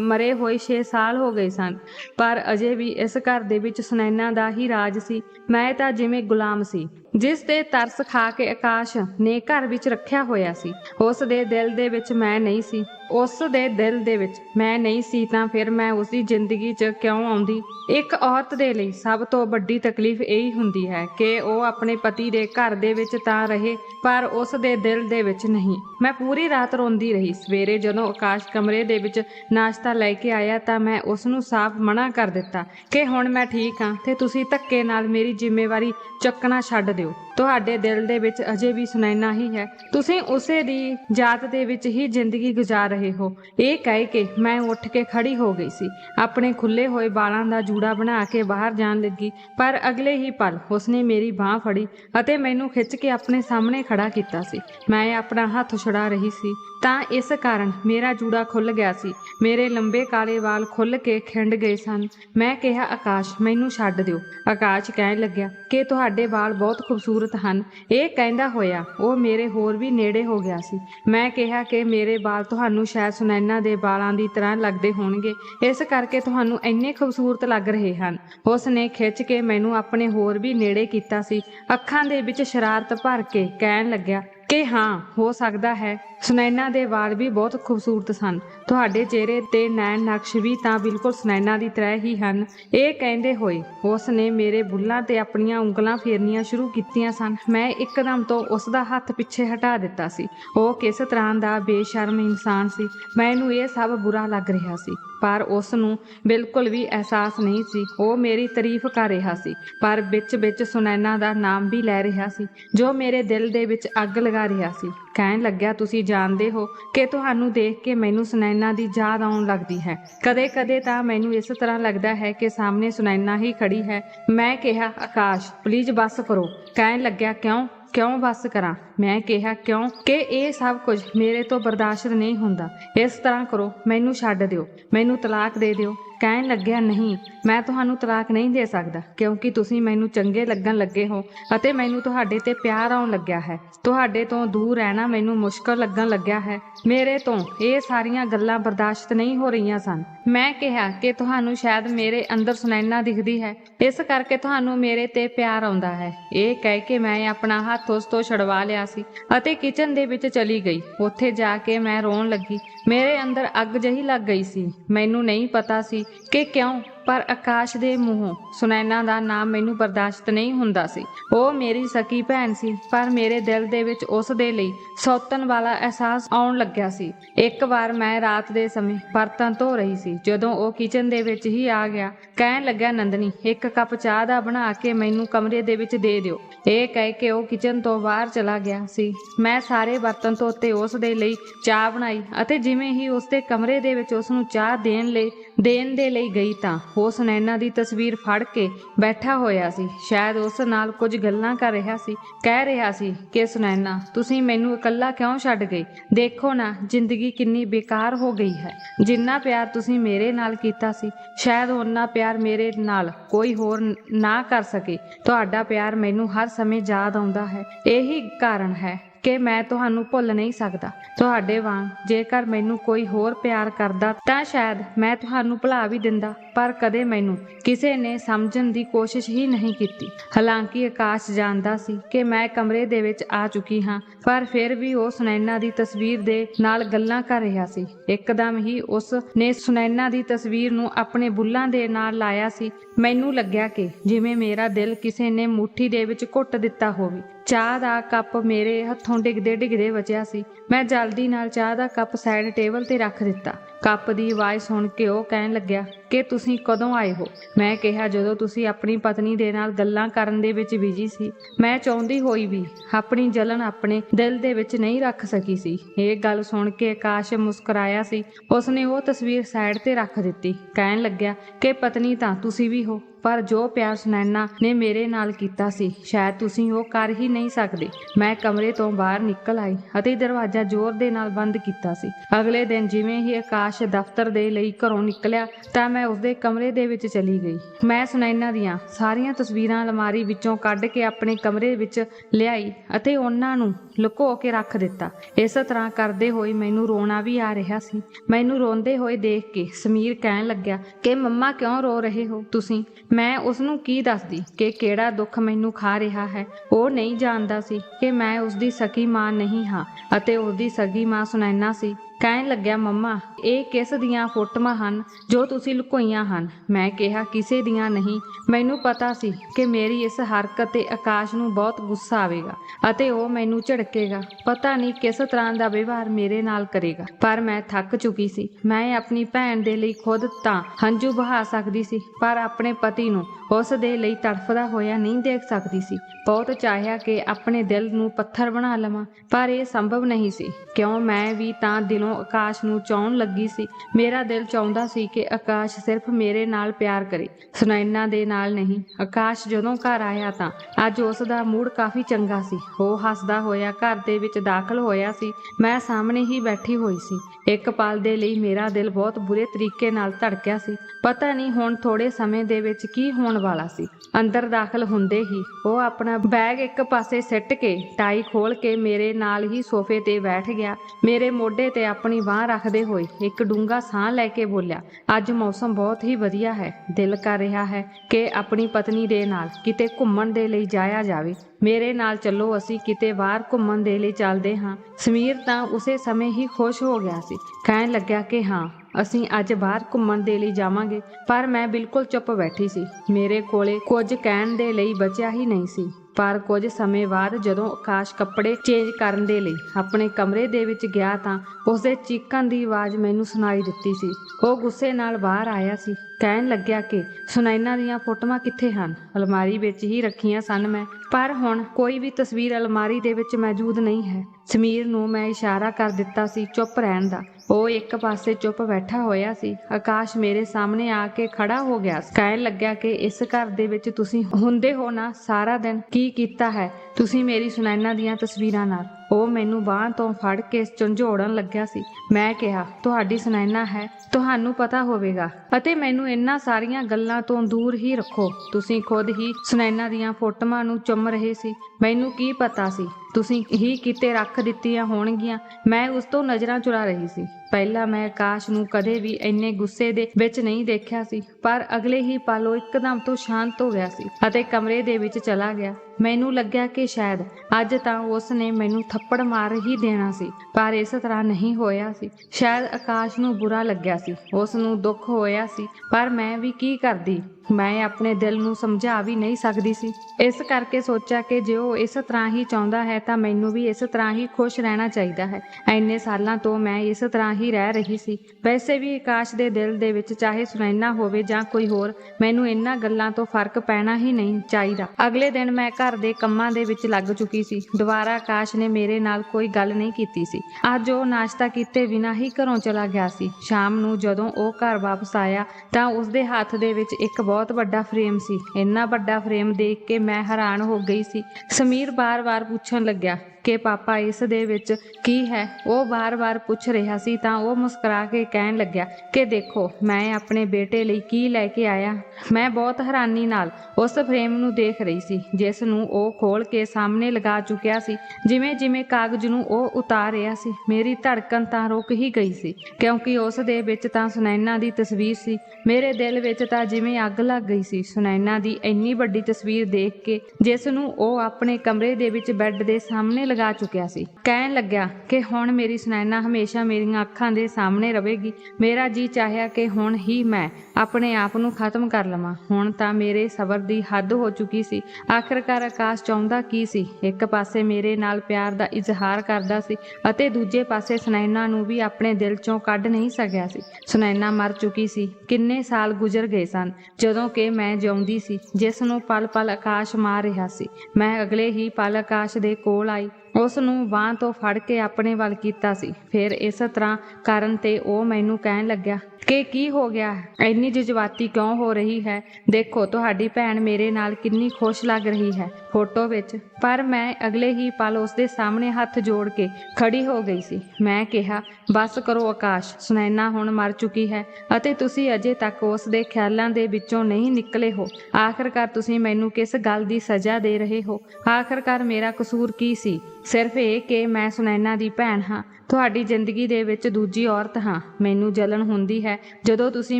S1: ਮਰੇ ਹੋਏ 6 ਸਾਲ ਹੋ ਗਏ ਸਨ। ਪਰ ਅਜੇ ਵੀ ਇਸ ਘਰ ਦੇ ਵਿੱਚ ਸੁਨੈਨਾ ਦਾ ਹੀ ਰਾਜ ਸੀ। ਮੈਂ ਤਾਂ ਜਿਵੇਂ ਗੁਲਾਮ ਸੀ। ਜਿਸ ਤੇ ਤਰਸ ਖਾ ਕੇ ਆਕਾਸ਼ ਨੇ ਘਰ ਵਿੱਚ ਰੱਖਿਆ ਹੋਇਆ ਸੀ, ਉਸ ਦੇ ਦਿਲ ਦੇ ਵਿੱਚ ਮੈਂ ਨਹੀਂ ਸੀ। ਉਸ ਦੇ ਦਿਲ ਦੇ ਵਿੱਚ ਮੈਂ ਨਹੀਂ ਸੀ ਤਾਂ ਫਿਰ ਮੈਂ ਉਸ ਦੀ ਜ਼ਿੰਦਗੀ 'ਚ ਕਿਉਂ ਆਉਂਦੀ? ਇੱਕ ਔਰਤ ਦੇ ਲਈ ਸਭ ਤੋਂ ਵੱਡੀ ਤਕਲੀਫ ਇਹੀ ਹੁੰਦੀ ਹੈ ਕਿ ਉਹ ਆਪਣੇ ਪਤੀ ਦੇ ਘਰ ਦੇ ਵਿੱਚ ਤਾਂ ਰਹੇ, ਪਰ ਉਸ ਦੇ ਦਿਲ ਦੇ ਵਿੱਚ ਨਹੀਂ। ਮੈਂ ਪੂਰੀ ਰਾਤ ਰੋਂਦੀ ਰਹੀ। ਸਵੇਰੇ ਜਦੋਂ ਆਕਾਸ਼ ਕਮਰੇ ਦੇ ਵਿੱਚ ਨਾਸ਼ਤਾ ਲੈ ਕੇ ਆਇਆ ਤਾਂ ਮੈਂ ਉਸ ਨੂੰ ਸਾਫ਼ ਮਨਾ ਕਰ ਦਿੱਤਾ ਕਿ ਹੁਣ ਮੈਂ ਠੀਕ ਹਾਂ ਤੇ ਤੁਸੀਂ ਧੱਕੇ ਨਾਲ ਮੇਰੀ ਜ਼ਿੰਮੇਵਾਰੀ ਚੱਕਣਾ ਛੱਡ ਦਿਓ। ਤੁਹਾਡੇ ਦਿਲ ਦੇ ਵਿੱਚ ਅਜੇ ਵੀ ਸੁਨੈਨਾ ਹੀ ਹੈ। ਤੁਸੀਂ ਉਸੇ ਦੀ ਜਾਤ ਦੇ ਵਿੱਚ ਹੀ ਜ਼ਿੰਦਗੀ ਗੁਜ਼ਾਰ ਰਹੇ ਹੋ। ਇਹ ਕਹਿ ਕੇ ਮੈਂ ਉੱਠ ਕੇ ਖੜੀ ਹੋ ਗਈ ਸੀ। ਆਪਣੇ ਖੁੱਲੇ ਹੋਏ ਬਾਲਾਂ ਦਾ ਜੂੜਾ ਬਣਾ ਕੇ ਬਾਹਰ ਜਾਣ ਲੱਗੀ, ਪਰ ਅਗਲੇ ਹੀ ਪਲ ਉਸਨੇ ਮੇਰੀ ਬਾਹ ਫੜੀ ਅਤੇ ਮੈਨੂੰ ਖਿੱਚ ਕੇ ਆਪਣੇ ਸਾਹਮਣੇ ਖੜਾ ਕੀਤਾ ਸੀ। ਮੈਂ ਆਪਣਾ ਹੱਥ ਛੁਡਾ ਰਹੀ ਸੀ। ਤਾਂ ਇਸ ਕਾਰਨ ਮੇਰਾ ਜੂੜਾ ਖੁੱਲ ਗਿਆ ਸੀ। ਮੇਰੇ ਲੰਬੇ ਕਾਲੇ ਵਾਲ ਖੁੱਲ ਕੇ ਖਿੰਡ ਗਏ ਸਨ। ਮੈਂ ਕਿਹਾ, ਆਕਾਸ਼, ਮੈਨੂੰ ਛੱਡ ਦਿਓ। ਆਕਾਸ਼ ਕਹਿਣ ਲੱਗਿਆ, ਕਿ ਤੁਹਾਡੇ ਵਾਲ ਬਹੁਤ ਖੂਬਸੂਰਤ ਹਨ। ਇਹ ਕਹਿੰਦਾ ਹੋਇਆ, ਉਹ ਮੇਰੇ ਹੋਰ ਵੀ ਨੇੜੇ ਹੋ ਗਿਆ ਸੀ। ਮੈਂ ਕਿਹਾ ਕਿ ਮੇਰੇ ਵਾਲ ਤੁਹਾਨੂੰ ਸ਼ਾਇਦ ਸੁਨੈਨਾ ਦੇ ਵਾਲਾਂ ਦੀ ਤਰ੍ਹਾਂ ਲੱਗਦੇ ਹੋਣਗੇ। ਇਸ ਕਰਕੇ ਤੁਹਾਨੂੰ ਇੰਨੇ ਖੂਬਸੂਰਤ ਲੱਗ ਰਹੇ ਹਨ। ਉਸ ਨੇ ਖਿੱਚ ਕੇ ਮੈਨੂੰ ਆਪਣੇ ਹੋਰ ਵੀ ਨੇੜੇ ਕੀਤਾ ਸੀ। ਅੱਖਾਂ ਦੇ ਵਿੱਚ ਸ਼ਰਾਰਤ ਭਰ ਕੇ ਕਹਿਣ ਲੱਗਿਆ ਕਿ ਹਾਂ, ਹੋ ਸਕਦਾ ਹੈ ਸੁਨੈਨਾ ਦੇ ਵਾਲ ਵੀ ਬਹੁਤ ਖੂਬਸੂਰਤ ਸਨ। ਤੁਹਾਡੇ ਚਿਹਰੇ ਤੇ ਨੈਣ ਨਕਸ਼ ਵੀ ਤਾਂ ਬਿਲਕੁਲ ਸੁਨੈਨਾ ਦੀ ਤਰ੍ਹਾਂ ਹੀ ਹਨ। ਇਹ ਕਹਿੰਦੇ ਹੋਏ, ਉਸ ਨੇ ਮੇਰੇ ਬੁੱਲਾਂ ਤੇ ਆਪਣੀਆਂ ਉਂਗਲਾਂ ਫੇਰਨੀਆਂ ਸ਼ੁਰੂ ਕੀਤੀਆਂ ਸਨ। ਮੈਂ ਇੱਕਦਮ ਤੋਂ ਉਸ ਦਾ ਹੱਥ ਪਿੱਛੇ ਹਟਾ ਦਿੱਤਾ ਸੀ। ਉਹ ਕਿਸ ਤਰ੍ਹਾਂ ਦਾ ਬੇਸ਼ਰਮ ਇਨਸਾਨ ਸੀ। ਮੈਨੂੰ ਇਹ ਸਭ ਬੁਰਾ ਲੱਗ ਰਿਹਾ ਸੀ। ਪਰ ਉਸ ਨੂੰ ਬਿਲਕੁਲ ਵੀ ਅਹਿਸਾਸ ਨਹੀਂ ਸੀ। ਉਹ ਮੇਰੀ ਤਾਰੀਫ ਕਰ ਰਿਹਾ ਸੀ। ਪਰ ਵਿੱਚ-ਵਿੱਚ ਸੁਨੈਨਾ ਦਾ ਨਾਮ ਵੀ ਲੈ ਰਿਹਾ ਸੀ, ਜੋ ਮੇਰੇ ਦਿਲ ਦੇ ਵਿੱਚ ਅੱਗ ਲਗਾ ਰਿਹਾ ਸੀ। ਕਹਿਣ ਲੱਗਿਆ, ਤੁਸੀਂ ਜਾਣਦੇ ਹੋ ਕਿ ਤੁਹਾਨੂੰ ਦੇਖ ਕੇ ਮੈਨੂੰ ਸੁਨੈਨਾ ਦੀ ਯਾਦ ਆਉਣ ਲੱਗਦੀ ਹੈ। ਕਦੇ-ਕਦੇ ਤਾਂ ਮੈਨੂੰ ਇਸ ਤਰ੍ਹਾਂ ਲੱਗਦਾ ਹੈ ਕਿ ਸਾਹਮਣੇ ਸੁਨੈਨਾ ਹੀ ਖੜੀ ਹੈ। ਮੈਂ ਕਿਹਾ, ਆਕਾਸ਼ ਪਲੀਜ਼ ਬੱਸ ਕਰੋ। ਕਹਿਣ ਲੱਗਿਆ, ਕਿਉਂ? ਕਿਉਂ ਬੱਸ ਕਰਾਂ? ਮੈਂ ਕਿਹਾ, ਕਿਉਂ? ਕਿ ਇਹ ਸਭ ਕੁਝ ਮੇਰੇ ਤੋਂ ਬਰਦਾਸ਼ਤ ਨਹੀਂ ਹੁੰਦਾ। ਇਸ ਤਰ੍ਹਾਂ ਕਰੋ, ਮੈਨੂੰ ਛੱਡ ਦਿਓ। ਮੈਨੂੰ ਤਲਾਕ ਦੇ ਦਿਓ। ਕਹਿਣ ਲੱਗਿਆ, ਨਹੀਂ, ਮੈਂ ਤੁਹਾਨੂੰ ਤਲਾਕ ਨਹੀਂ ਦੇ ਸਕਦਾ, ਕਿਉਂਕਿ ਤੁਸੀਂ ਮੈਨੂੰ ਚੰਗੇ ਲੱਗਣ ਲੱਗੇ ਹੋ ਅਤੇ ਮੈਨੂੰ ਤੁਹਾਡੇ ਤੇ ਪਿਆਰ ਆਉਣ ਲੱਗਿਆ ਹੈ। ਤੁਹਾਡੇ ਤੋਂ ਦੂਰ ਰਹਿਣਾ ਮੈਨੂੰ ਮੁਸ਼ਕਲ ਲੱਗਣ ਲੱਗਿਆ ਹੈ। ਮੇਰੇ ਤੋਂ ਇਹ ਸਾਰੀਆਂ ਗੱਲਾਂ ਬਰਦਾਸ਼ਤ ਨਹੀਂ ਹੋ ਰਹੀਆਂ ਸਨ। ਮੈਂ ਕਿਹਾ ਕਿ ਤੁਹਾਨੂੰ ਸ਼ਾਇਦ ਮੇਰੇ ਅੰਦਰ ਸੁਨੈਨਾ ਦਿਖਦੀ ਹੈ। ਇਸ ਕਰਕੇ ਤੁਹਾਨੂੰ ਮੇਰੇ ਤੇ ਪਿਆਰ ਆਉਂਦਾ ਹੈ। ਇਹ ਕਹਿ ਕੇ ਮੈਂ ਆਪਣਾ ਹੱਥ ਉਸ ਤੋਂ ਛਡਵਾ ਲਿਆ ਸੀ ਅਤੇ ਕਿਚਨ ਦੇ ਵਿੱਚ ਚਲੀ ਗਈ। ਉੱਥੇ ਜਾ ਕੇ ਮੈਂ ਰੋਣ ਲੱਗੀ। ਮੇਰੇ ਅੰਦਰ ਅੱਗ ਜਹੀ ਲੱਗ ਗਈ ਸੀ। ਮੈਨੂੰ ਨਹੀਂ ਪਤਾ ਸੀ ਕਿ ਕਿਉਂ ਪਰ ਆਕਾਸ਼ ਦੇ ਮੂੰਹੋਂ ਸੁਨੈਨਾ ਦਾ ਨਾਮ ਮੈਨੂੰ ਬਰਦਾਸ਼ਤ ਨਹੀਂ ਹੁੰਦਾ ਸੀ। ਉਹ ਮੇਰੀ ਸਕੀ ਭੈਣ ਸੀ, ਪਰ ਮੇਰੇ ਦਿਲ ਦੇ ਵਿੱਚ ਉਸ ਦੇ ਲਈ ਸੌਤਨ ਵਾਲਾ ਅਹਿਸਾਸ ਆਉਣ ਲੱਗਿਆ ਸੀ। ਇੱਕ ਵਾਰ ਮੈਂ ਰਾਤ ਦੇ ਸਮੇਂ ਬਰਤਨ ਧੋ ਰਹੀ ਸੀ, ਜਦੋਂ ਉਹ ਕਿਚਨ ਦੇ ਵਿੱਚ ਹੀ ਆ ਗਿਆ। ਕਹਿਣ ਲੱਗਿਆ, ਨੰਦਨੀ, ਇੱਕ ਕੱਪ ਚਾਹ ਦਾ ਬਣਾ ਕੇ ਮੈਨੂੰ ਕਮਰੇ ਦੇ ਵਿੱਚ ਦੇ ਦਿਓ। ਇਹ ਕਹਿ ਕੇ ਉਹ ਕਿਚਨ ਤੋਂ ਬਾਹਰ ਚਲਾ ਗਿਆ ਸੀ। ਮੈਂ ਸਾਰੇ ਬਰਤਨ ਧੋਤੇ ਉਸ ਦੇ ਲਈ ਚਾਹ ਬਣਾਈ ਅਤੇ ਜਿਵੇਂ ਹੀ ਉਸ ਦੇ ਕਮਰੇ ਦੇ ਵਿੱਚ ਉਸ ਨੂੰ ਚਾਹ ਦੇਣ ਲਈ, ਦੇਣ ਦੇ ਲਈ ਗਈ ਤਾਂ ਉਹ ਸੁਨੈਨਾ ਦੀ ਤਸਵੀਰ ਫੜ ਕੇ ਬੈਠਾ ਹੋਇਆ ਸੀ। ਸ਼ਾਇਦ ਉਸ ਨਾਲ ਕੁਝ ਗੱਲਾਂ ਕਰ ਰਿਹਾ ਸੀ, ਕਹਿ ਰਿਹਾ ਸੀ ਕਿ ਸੁਨੈਨਾ ਤੁਸੀਂ ਮੈਨੂੰ ਇਕੱਲਾ ਕਿਉਂ ਛੱਡ ਗਏ? ਦੇਖੋ ਨਾ, ਜ਼ਿੰਦਗੀ ਕਿੰਨੀ ਬੇਕਾਰ ਹੋ ਗਈ ਹੈ। ਜਿੰਨਾ ਪਿਆਰ ਤੁਸੀਂ ਮੇਰੇ ਨਾਲ ਕੀਤਾ ਸੀ, ਸ਼ਾਇਦ ਓਨਾ ਪਿਆਰ ਮੇਰੇ ਨਾਲ ਕੋਈ ਹੋਰ ਨਾ ਕਰ ਸਕੇ। ਤੁਹਾਡਾ ਪਿਆਰ ਮੈਨੂੰ ਹਰ ਸਮੇਂ ਯਾਦ ਆਉਂਦਾ ਹੈ। ਇਹੀ ਕਾਰਨ ਹੈ। ਕਿ ਮੈਂ ਤੁਹਾਨੂੰ ਭੁੱਲ ਨਹੀਂ ਸਕਦਾ। ਤੁਹਾਡੇ ਵਾਂਗ ਜੇਕਰ ਮੈਨੂੰ ਕੋਈ ਹੋਰ ਪਿਆਰ ਕਰਦਾ ਤਾਂ ਸ਼ਾਇਦ ਮੈਂ ਤੁਹਾਨੂੰ ਭੁਲਾ ਵੀ ਦਿੰਦਾ, ਪਰ ਕਦੇ ਮੈਨੂੰ ਕਿਸੇ ਨੇ ਸਮਝਣ ਦੀ ਕੋਸ਼ਿਸ਼ ਹੀ ਨਹੀਂ ਕੀਤੀ। ਹਾਲਾਂਕਿ ਆਕਾਸ਼ ਜਾਣਦਾ ਸੀ ਕਿ ਮੈਂ ਕਮਰੇ ਦੇ ਵਿੱਚ ਆ ਚੁੱਕੀ ਹਾਂ, ਪਰ ਫਿਰ ਵੀ ਉਹ ਸੁਨੈਨਾ ਦੀ ਤਸਵੀਰ ਦੇ ਨਾਲ ਗੱਲਾਂ ਕਰ ਰਿਹਾ ਸੀ। ਇੱਕਦਮ ਹੀ ਉਸ ਨੇ ਸੁਨੈਨਾ ਦੀ ਤਸਵੀਰ ਨੂੰ ਆਪਣੇ ਬੁੱਲਾਂ ਦੇ ਨਾਲ ਲਾਇਆ ਸੀ। ਮੈਨੂੰ ਲੱਗਿਆ ਕਿ ਜਿਵੇਂ ਮੇਰਾ ਦਿਲ ਕਿਸੇ ਨੇ ਮੁੱਠੀ ਦੇ ਵਿੱਚ ਘੁੱਟ ਦਿੱਤਾ ਹੋਵੇ। ਚਾਹ ਦਾ ਕੱਪ ਮੇਰੇ ਹੱਥੋਂ ਡਿੱਗਦੇ ਡਿੱਗਦੇ ਬਚਿਆ ਸੀ। ਮੈਂ ਜਲਦੀ ਨਾਲ ਚਾਹ ਦਾ ਕੱਪ ਸਾਈਡ ਟੇਬਲ ਤੇ ਰੱਖ ਦਿੱਤਾ। ਕੱਪ ਦੀ ਆਵਾਜ਼ ਸੁਣ ਕੇ ਉਹ ਕਹਿਣ ਲੱਗਿਆ, ਕਿ ਤੁਸੀਂ ਕਦੋਂ ਆਏ ਹੋ? ਮੈਂ ਕਿਹਾ, ਜਦੋਂ ਤੁਸੀਂ ਆਪਣੀ ਪਤਨੀ ਦੇ ਨਾਲ ਗੱਲਾਂ ਕਰਨ ਦੇ ਵਿੱਚ ਬਿਜ਼ੀ ਸੀ, ਮੈਂ ਚਾਹੁੰਦੀ ਹੋਈ ਵੀ ਆਪਣੀ ਜਲਨ ਆਪਣੇ ਦਿਲ ਦੇ ਵਿੱਚ ਨਹੀਂ ਰੱਖ ਸਕੀ ਸੀ। ਇਹ ਗੱਲ ਸੁਣ ਕੇ ਆਕਾਸ਼ ਮੁਸਕਰਾਇਆ ਸੀ। ਉਸਨੇ ਉਹ ਤਸਵੀਰ ਸਾਈਡ ਤੇ ਰੱਖ ਦਿੱਤੀ, ਕਹਿਣ ਲੱਗਿਆ, ਕਿ ਪਤਨੀ ਤਾਂ ਤੁਸੀਂ ਵੀ ਹੋ, ਪਰ ਜੋ ਪਿਆਰ ਸੁਨੈਨਾ ਨੇ ਮੇਰੇ ਨਾਲ ਕੀਤਾ ਸੀ, ਸ਼ਾਇਦ ਤੁਸੀਂ ਉਹ ਕਰ ਹੀ ਨਹੀਂ ਸਕਦੇ। ਮੈਂ ਕਮਰੇ ਤੋਂ ਬਾਹਰ ਨਿਕਲ ਆਈ ਅਤੇ ਦਰਵਾਜ਼ਾ ਜ਼ੋਰ ਦੇ ਨਾਲ ਬੰਦ ਕੀਤਾ ਸੀ। ਅਗਲੇ ਦਿਨ ਜਿਵੇਂ ਹੀ ਆਕਾਸ਼ ਆਕਾਸ਼ ਦਫ਼ਤਰ ਦੇ ਲਈ ਘਰੋਂ ਨਿਕਲਿਆ ਤਾਂ ਮੈਂ ਉਸਦੇ ਕਮਰੇ ਦੇ ਵਿੱਚ ਚਲੀ ਗਈ। ਮੈਂ ਸੁਨੈਨਾ ਦੀਆਂ ਸਾਰੀਆਂ ਤਸਵੀਰਾਂ ਅਲਮਾਰੀ ਵਿੱਚੋਂ ਕੱਢ ਕੇ ਆਪਣੇ ਕਮਰੇ ਵਿੱਚ ਲਿਆਈ ਅਤੇ ਉਹਨਾਂ ਨੂੰ ਲੁਕੋ ਕੇ ਰੱਖ ਦਿੱਤਾ। ਇਸ ਤਰ੍ਹਾਂ ਕਰਦੇ ਹੋਏ ਮੈਨੂੰ ਰੋਣਾ ਵੀ ਆ ਰਿਹਾ ਸੀ। ਮੈਨੂੰ ਰੋਂਦੇ ਹੋਏ ਦੇਖ ਕੇ ਸਮੀਰ ਕਹਿਣ ਲੱਗਿਆ ਕਿ, ਮੰਮਾ, ਕਿਉਂ ਰੋ ਰਹੇ ਹੋ ਤੁਸੀਂ? ਮੈਂ ਉਸ ਨੂੰ ਕੀ ਦੱਸਦੀ ਕਿ ਕਿਹੜਾ ਦੁੱਖ ਮੈਨੂੰ ਖਾ ਰਿਹਾ ਹੈ? ਉਹ ਨਹੀਂ ਜਾਣਦਾ ਸੀ ਕਿ ਮੈਂ ਉਸ ਦੀ ਸਕੀ ਮਾਂ ਨਹੀਂ ਹਾਂ ਅਤੇ ਉਸ ਦੀ ਸਗੀ ਮਾਂ ਸੁਨੈਨਾ ਸੀ ਕਹਿਣ ਲੱਗਿਆ, ਮੰਮਾ, ਇਹ ਕਿਸ ਦੀਆਂ ਫੋਟੋਆਂ ਹਨ ਜੋ ਤੁਸੀਂ ਲੁਕੋਈਆਂ ਹਨ? ਮੈਂ ਕਿਹਾ, ਕਿਸੇ ਦੀਆਂ ਨਹੀਂ। ਮੈਨੂੰ ਪਤਾ ਸੀ ਕਿ ਮੇਰੀ ਇਸ ਹਰਕਤ ਤੇ ਆਕਾਸ਼ ਨੂੰ ਬਹੁਤ ਗੁੱਸਾ ਆਵੇਗਾ ਅਤੇ ਉਹ ਮੈਨੂੰ ਝੜਕੇਗਾ। ਪਤਾ ਨਹੀਂ ਕਿਸ ਤਰ੍ਹਾਂ ਦਾ ਵਿਵਹਾਰ ਮੇਰੇ ਨਾਲ ਕਰੇਗਾ। ਪਰ ਮੈਂ ਥੱਕ ਚੁੱਕੀ ਸੀ। ਮੈਂ ਆਪਣੀ ਭੈਣ ਦੇ ਲਈ ਖੁਦ ਤਾਂ ਹੰਝੂ ਬਹਾ ਸਕਦੀ ਸੀ, ਪਰ ਆਪਣੇ ਪਤੀ ਨੂੰ ਉਸ ਦੇ ਲਈ ਤੜਫਦਾ ਹੋਇਆ ਨਹੀਂ ਦੇਖ ਸਕਦੀ ਸੀ। ਬਹੁਤ ਚਾਹਿਆ ਕਿ ਆਪਣੇ ਦਿਲ ਨੂੰ ਪੱਥਰ ਬਣਾ ਲਵਾਂ, ਪਰ ਇਹ ਸੰਭਵ ਨਹੀਂ ਸੀ। ਕਿਉਂ? ਮੈਂ ਵੀ ਤਾਂ ਦਿਲੋਂ ਆਕਾਸ਼ ਨੂੰ ਚਾਹਣ ਲੱਗੀ ਸੀ। ਮੇਰਾ ਦਿਲ ਚਾਹੁੰਦਾ ਸੀ ਕਿ ਆਕਾਸ਼ ਸਿਰਫ ਮੇਰੇ ਨਾਲ ਪਿਆਰ ਕਰੇ। ਸੁਨੈਨਾ ਦੇ ਨਾਲ ਨਹੀਂ। ਆਕਾਸ਼ ਜਦੋਂ ਘਰ ਆਇਆ ਤਾਂ ਅੱਜ ਉਸ ਦਾ ਮੂਡ ਕਾਫੀ ਚੰਗਾ ਸੀ। ਉਹ ਹੱਸਦਾ ਹੋਇਆ ਘਰ ਦੇ ਵਿੱਚ ਦਾਖਲ ਹੋਇਆ ਸੀ। ਮੈਂ ਸਾਹਮਣੇ ਹੀ ਬੈਠੀ ਹੋਈ ਸੀ। ਇੱਕ ਪਲ ਦੇ ਲਈ ਮੇਰਾ ਦਿਲ ਬਹੁਤ ਬੁਰੇ ਤਰੀਕੇ ਨਾਲ ਧੜਕਿਆ ਸੀ। ਪਤਾ ਨਹੀਂ ਹੁਣ ਥੋੜੇ ਸਮੇਂ ਦੇ ਵਿੱਚ ਕੀ ਹੋਣ ਵਾਲਾ ਸੀ। ਅੰਦਰ ਦਾਖਲ ਹੁੰਦੇ ਹੀ ਉਹ ਆਪਣਾ ਬੈਗ ਇੱਕ ਪਾਸੇ ਸਿੱਟ ਕੇ, ਟਾਈ ਖੋਲ ਕੇ ਮੇਰੇ ਨਾਲ ਹੀ ਸੋਫੇ ਤੇ ਬੈਠ ਗਿਆ। ਮੇਰੇ ਮੋਢੇ ਤੇ ਆਪਣੀ ਬਾਹ ਰੱਖਦੇ ਹੋਏ ਇੱਕ ਡੂੰਗਾ ਸਾਹ ਲੈ ਕੇ ਬੋਲਿਆ, ਅੱਜ ਮੌਸਮ ਬਹੁਤ ਹੀ ਵਧੀਆ ਹੈ। ਦਿਲ ਕਰ ਰਿਹਾ ਹੈ ਕਿ ਆਪਣੀ ਪਤਨੀ ਦੇ ਨਾਲ ਕਿਤੇ ਘੁੰਮਣ ਦੇ ਲਈ ਜਾਇਆ ਜਾਵੇ। ਮੇਰੇ ਨਾਲ ਚੱਲੋ, ਅਸੀਂ ਕਿਤੇ ਬਾਹਰ ਘੁੰਮਣ ਦੇ ਲਈ ਚੱਲਦੇ ਹਾਂ। ਸਮੀਰ ਤਾਂ ਉਸੇ ਸਮੇਂ ਹੀ ਖੁਸ਼ ਹੋ ਗਿਆ ਸੀ। ਕਹਿਣ ਲੱਗਿਆ ਕਿ ਹਾਂ, ਅਸੀਂ ਅੱਜ ਬਾਹਰ ਘੁੰਮਣ ਦੇ ਲਈ ਜਾਵਾਂਗੇ, ਪਰ ਮੈਂ ਬਿਲਕੁਲ ਚੁੱਪ ਬੈਠੀ ਸੀ। ਮੇਰੇ ਕੋਲੇ ਕੁਝ ਕਹਿਣ ਦੇ ਲਈ ਬਚਿਆ ਹੀ ਨਹੀਂ ਸੀ। ਪਰ ਕੁਝ ਸਮੇਂ ਬਾਅਦ ਜਦੋਂ ਆਕਾਸ਼ ਕੱਪੜੇ ਚੇਂਜ ਕਰਨ ਦੇ ਲਈ ਆਪਣੇ ਕਮਰੇ ਦੇ ਵਿੱਚ ਗਿਆ ਤਾਂ ਉਸਦੇ ਚੀਕਾਂ ਦੀ ਆਵਾਜ਼ ਮੈਨੂੰ ਸੁਣਾਈ ਦਿੱਤੀ ਸੀ। ਉਹ ਗੁੱਸੇ ਨਾਲ ਬਾਹਰ ਆਇਆ ਸੀ। ਕਹਿਣ ਲੱਗਿਆ ਕਿ ਸੁਨੈਨਾ ਦੀਆਂ ਫੋਟੋਆਂ ਕਿੱਥੇ ਹਨ? ਅਲਮਾਰੀ ਵਿੱਚ ਹੀ ਰੱਖੀਆਂ ਸਨ ਮੈਂ। ਪਰ ਹੁਣ ਕੋਈ ਵੀ ਤਸਵੀਰ ਅਲਮਾਰੀ ਦੇ ਵਿੱਚ ਮੌਜੂਦ ਨਹੀਂ ਹੈ। ਸਮੀਰ ਨੂੰ ਮੈਂ ਇਸ਼ਾਰਾ ਕਰ ਦਿੱਤਾ ਸੀ ਚੁੱਪ ਰਹਿਣ ਦਾ। ਉਹ ਇੱਕ ਪਾਸੇ ਚੁੱਪ ਬੈਠਾ ਹੋਇਆ ਸੀ। ਆਕਾਸ਼ ਮੇਰੇ ਸਾਹਮਣੇ ਆ ਕੇ ਖੜਾ ਹੋ ਗਿਆ ਕਹਿਣ ਲੱਗਿਆ ਕਿ ਇਸ ਘਰ ਦੇ ਵਿੱਚ ਤੁਸੀਂ ਹੁੰਦੇ ਹੋ ਨਾ ਸਾਰਾ ਦਿਨ। ਕੀ ਕੀਤਾ ਹੈ? ਤੁਸੀਂ ਮੇਰੀ ਸੁਨੈਨਾ ਦੀਆਂ ਤਸਵੀਰਾਂ ਨਾਲ। ਉਹ ਮੈਨੂੰ ਬਾਹ ਤੋਂ ਫੜ ਕੇ ਝੰਜੋੜਨ ਲੱਗਿਆ ਸੀ। ਮੈਂ ਕਿਹਾ, ਤੁਹਾਡੀ ਸੁਨੈਨਾ ਹੈ। ਤੁਹਾਨੂੰ ਪਤਾ ਹੋਵੇਗਾ। ਅਤੇ ਮੈਨੂੰ ਇਹਨਾਂ ਸਾਰੀਆਂ ਗੱਲਾਂ ਤੋਂ ਦੂਰ ਹੀ ਰੱਖੋ। ਤੁਸੀਂ ਖੁਦ ਹੀ ਸੁਨੈਨਾ ਦੀਆਂ ਫੋਟੋਆਂ ਨੂੰ ਚੁੰਮ ਰਹੇ ਸੀ। ਮੈਨੂੰ ਕੀ ਪਤਾ ਸੀ? ਤੁਸੀਂ ਹੀ ਕਿਤੇ ਰੱਖ ਦਿੱਤੀਆਂ ਹੋਣਗੀਆਂ। ਮੈਂ ਉਸ ਤੋਂ ਨਜ਼ਰਾਂ ਚੁਰਾ ਰਹੀ ਸੀ। ਪਹਿਲਾਂ ਮੈਂ ਆਕਾਸ਼ ਨੂੰ ਕਦੇ ਵੀ ਇੰਨੇ ਗੁੱਸੇ ਦੇ ਵਿੱਚ ਨਹੀਂ ਦੇਖਿਆ ਸੀ, ਪਰ ਅਗਲੇ ਹੀ ਪਲ ਉਹ ਇੱਕਦਮ ਤੋਂ ਸ਼ਾਂਤ ਹੋ ਗਿਆ ਸੀ ਅਤੇ ਕਮਰੇ ਦੇ ਵਿੱਚ ਚਲਾ ਗਿਆ। ਮੈਨੂੰ ਲੱਗਿਆ ਕਿ ਸ਼ਾਇਦ ਅੱਜ ਤਾਂ ਉਸ ਨੇ ਮੈਨੂੰ ਥੱਪੜ ਮਾਰ ਹੀ ਦੇਣਾ ਸੀ, ਪਰ ਇਸ ਤਰ੍ਹਾਂ ਨਹੀਂ ਹੋਇਆ ਸੀ। ਸ਼ਾਇਦ ਆਕਾਸ਼ ਨੂੰ ਬੁਰਾ ਲੱਗਿਆ ਸੀ, ਉਸ ਨੂੰ ਦੁੱਖ ਹੋਇਆ ਸੀ, ਪਰ ਮੈਂ ਵੀ ਕੀ ਕਰਦੀ? ਮੈਂ ਆਪਣੇ ਦਿਲ ਨੂੰ ਸਮਝਾ ਵੀ ਨਹੀਂ ਸਕਦੀ ਸੀ। ਇਸ ਕਰਕੇ ਸੋਚਿਆ ਕਿ ਜੇ ਉਹ ਇਸ ਤਰ੍ਹਾਂ ਹੀ ਚਾਹੁੰਦਾ ਹੈ ਤਾਂ ਮੈਨੂੰ ਵੀ ਇਸ ਤਰ੍ਹਾਂ ਹੀ ਖੁਸ਼ ਰਹਿਣਾ ਚਾਹੀਦਾ ਹੈ। ਐਨੇ ਸਾਲਾਂ ਤੋਂ ਮੈਂ ਇਸ ਤਰ੍ਹਾਂ ਹੀ ਰਹਿ ਰਹੀ ਸੀ। ਵੈਸੇ ਵੀ ਆਕਾਸ਼ ਦੇ ਦਿਲ ਦੇ ਵਿੱਚ ਚਾਹੇ ਸੁਨੈਨਾ ਹੋਵੇ ਜਾਂ ਕੋਈ ਹੋਰ, ਮੈਨੂੰ ਇਹਨਾਂ ਗੱਲਾਂ ਤੋਂ ਫ਼ਰਕ ਪੈਣਾ ਹੀ ਨਹੀਂ ਚਾਹੀਦਾ। ਅਗਲੇ ਦਿਨ ਮੈਂ ਘਰ ਦੇ ਕੰਮਾਂ ਦੇ ਵਿੱਚ ਲੱਗ ਚੁੱਕੀ ਸੀ। ਦੁਬਾਰਾ ਆਕਾਸ਼ ਨੇ ਮੇਰੇ ਨਾਲ ਕੋਈ ਗੱਲ ਨਹੀਂ ਕੀਤੀ ਸੀ। ਅੱਜ ਉਹ ਨਾਸ਼ਤਾ ਕੀਤੇ ਬਿਨਾਂ ਹੀ ਘਰੋਂ ਚਲਾ ਗਿਆ ਸੀ। ਸ਼ਾਮ ਨੂੰ ਜਦੋਂ ਉਹ ਘਰ ਵਾਪਸ ਆਇਆ ਤਾਂ ਉਸਦੇ ਹੱਥ ਦੇ ਵਿੱਚ ਇੱਕ ਬਹੁਤ ਬਹੁਤ ਵੱਡਾ ਫਰੇਮ ਸੀ। ਇੰਨਾ ਵੱਡਾ ਫਰੇਮ ਦੇਖ ਕੇ ਮੈਂ ਹੈਰਾਨ ਹੋ ਗਈ ਸੀ। ਸਮੀਰ ਬਾਰ-ਬਾਰ ਪੁੱਛਣ ਲੱਗਿਆ ਕਿ ਪਾਪਾ ਇਸ ਦੇ ਵਿੱਚ ਕੀ ਹੈ? ਉਹ ਬਾਰ-ਬਾਰ ਪੁੱਛ ਰਿਹਾ ਸੀ ਤਾਂ ਉਹ ਮੁਸਕਰਾ ਕੇ ਕਹਿਣ ਲੱਗਿਆ ਕਿ ਦੇਖੋ, ਮੈਂ ਆਪਣੇ ਬੇਟੇ ਲਈ ਕੀ ਲੈ ਕੇ ਆਇਆ? ਮੈਂ ਬਹੁਤ ਹੈਰਾਨੀ ਨਾਲ ਉਸ ਫਰੇਮ ਨੂੰ ਦੇਖ ਰਹੀ ਸੀ, ਜਿਸ ਨੂੰ ਉਹ ਖੋਲ ਕੇ ਸਾਹਮਣੇ ਲਗਾ ਚੁੱਕਿਆ ਸੀ। ਜਿਵੇਂ ਜਿਵੇਂ ਕਾਗਜ਼ ਨੂੰ ਉਹ ਉਤਾਰ ਰਿਹਾ ਸੀ, ਮੇਰੀ ਧੜਕਣ ਤਾਂ ਰੁਕ ਹੀ ਗਈ ਸੀ, ਕਿਉਂਕਿ ਉਸ ਦੇ ਵਿੱਚ ਤਾਂ ਸੁਨੈਨਾ ਦੀ ਤਸਵੀਰ ਸੀ। ਮੇਰੇ ਦਿਲ ਵਿੱਚ ਤਾਂ ਜਿਵੇਂ ਅੱਗ ਲੱਗ ਗਈ ਸੀ, ਸੁਨੈਨਾ ਦੀ ਇੰਨੀ ਵੱਡੀ ਤਸਵੀਰ ਦੇਖ ਕੇ, ਜਿਸ ਨੂੰ ਉਹ ਆਪਣੇ ਕਮਰੇ ਦੇ ਵਿੱਚ ਬੈੱਡ ਦੇ ਸਾਹਮਣੇ ਲਗਾ ਚੁੱਕਿਆ ਸੀ। ਕਹਿਣ ਲੱਗਿਆ ਕਿ ਹੁਣ ਮੇਰੀ ਸੁਨੈਨਾ ਹਮੇਸ਼ਾ ਮੇਰੀਆਂ ਅੱਖਾਂ ਦੇ ਸਾਹਮਣੇ ਰਹੇਗੀ। ਮੇਰਾ ਜੀ ਚਾਹਿਆ ਕਿ ਹੁਣ ਹੀ ਮੈਂ ਆਪਣੇ ਆਪ ਨੂੰ ਖਤਮ ਕਰ ਲਵਾਂ। ਹੁਣ ਤਾਂ ਮੇਰੇ ਸਬਰ ਦੀ ਹੱਦ ਹੋ ਚੁੱਕੀ ਸੀ। ਆਖਰਕਾਰ ਆਕਾਸ਼ ਚਾਹੁੰਦਾ ਕੀ ਸੀ? ਇੱਕ ਪਾਸੇ ਮੇਰੇ ਨਾਲ ਪਿਆਰ ਦਾ ਇਜ਼ਹਾਰ ਕਰਦਾ ਸੀ ਅਤੇ ਦੂਜੇ ਪਾਸੇ ਸੁਨੈਨਾ ਨੂੰ ਵੀ ਆਪਣੇ ਦਿਲ ਚੋਂ ਕੱਢ ਨਹੀਂ ਸਕਿਆ ਸੀ। ਸੁਨੈਨਾ ਮਰ ਚੁੱਕੀ ਸੀ। ਕਿੰਨੇ ਸਾਲ ਗੁਜ਼ਰ ਗਏ ਸਨ? ਜਦੋਂ ਕਿ ਮੈਂ ਜਿਉਂਦੀ ਸੀ, ਜਿਸ ਨੂੰ ਪਲ-ਪਲ ਆਕਾਸ਼ ਮਾਰ ਰਿਹਾ ਸੀ। ਮੈਂ ਅਗਲੇ ਹੀ ਪਲ ਆਕਾਸ਼ ਦੇ ਕੋਲ ਆਈ। ਉਸ ਨੂੰ ਬਾਹ ਤੋਂ ਫੜ ਕੇ ਆਪਣੇ ਵੱਲ ਕੀਤਾ ਸੀ। ਫਿਰ ਇਸ ਤਰ੍ਹਾਂ ਕਰਨ ਤੇ ਉਹ ਮੈਨੂੰ ਕਹਿਣ ਲੱਗਿਆ, ਕਿ ਕੀ ਹੋ ਗਿਆ? ਹੈ ਇੰਨੀ ਜਜ਼ਬਾਤੀ ਕਿਉਂ ਹੋ ਰਹੀ ਹੈ? ਦੇਖੋ, ਤੁਹਾਡੀ ਭੈਣ ਮੇਰੇ ਨਾਲ ਕਿੰਨੀ ਖੁਸ਼ ਲੱਗ ਰਹੀ ਹੈ ਫੋਟੋ ਵਿੱਚ। ਪਰ ਮੈਂ ਅਗਲੇ ਹੀ ਪਲ ਉਸ ਦੇ ਸਾਹਮਣੇ ਹੱਥ ਜੋੜ ਕੇ ਖੜੀ ਹੋ ਗਈ ਸੀ। ਮੈਂ ਕਿਹਾ, ਬਸ ਕਰੋ ਆਕਾਸ਼, ਸੁਨੈਨਾ ਹੁਣ ਮਰ ਚੁੱਕੀ ਹੈ ਅਤੇ ਤੁਸੀਂ ਅਜੇ ਤੱਕ ਉਸ ਦੇ ਖਿਆਲਾਂ ਦੇ ਵਿੱਚੋਂ ਨਹੀਂ ਨਿਕਲੇ ਹੋ। ਆਖਰਕਾਰ ਤੁਸੀਂ ਮੈਨੂੰ ਕਿਸ ਗੱਲ ਦੀ ਸਜ਼ਾ ਦੇ ਰਹੇ ਹੋ? ਆਖਰਕਾਰ ਮੇਰਾ ਕਸੂਰ ਕੀ ਸੀ? ਸਿਰਫ ਇਹ ਕਿ ਮੈਂ ਸੁਨੈਨਾ ਦੀ ਭੈਣ ਹਾਂ। ਤੁਹਾਡੀ ਜ਼ਿੰਦਗੀ ਦੇ ਵਿੱਚ ਦੂਜੀ ਔਰਤ ਹਾਂ, ਮੈਨੂੰ ਜਲਨ ਹੁੰਦੀ ਹੈ। ਜਦੋਂ ਤੁਸੀਂ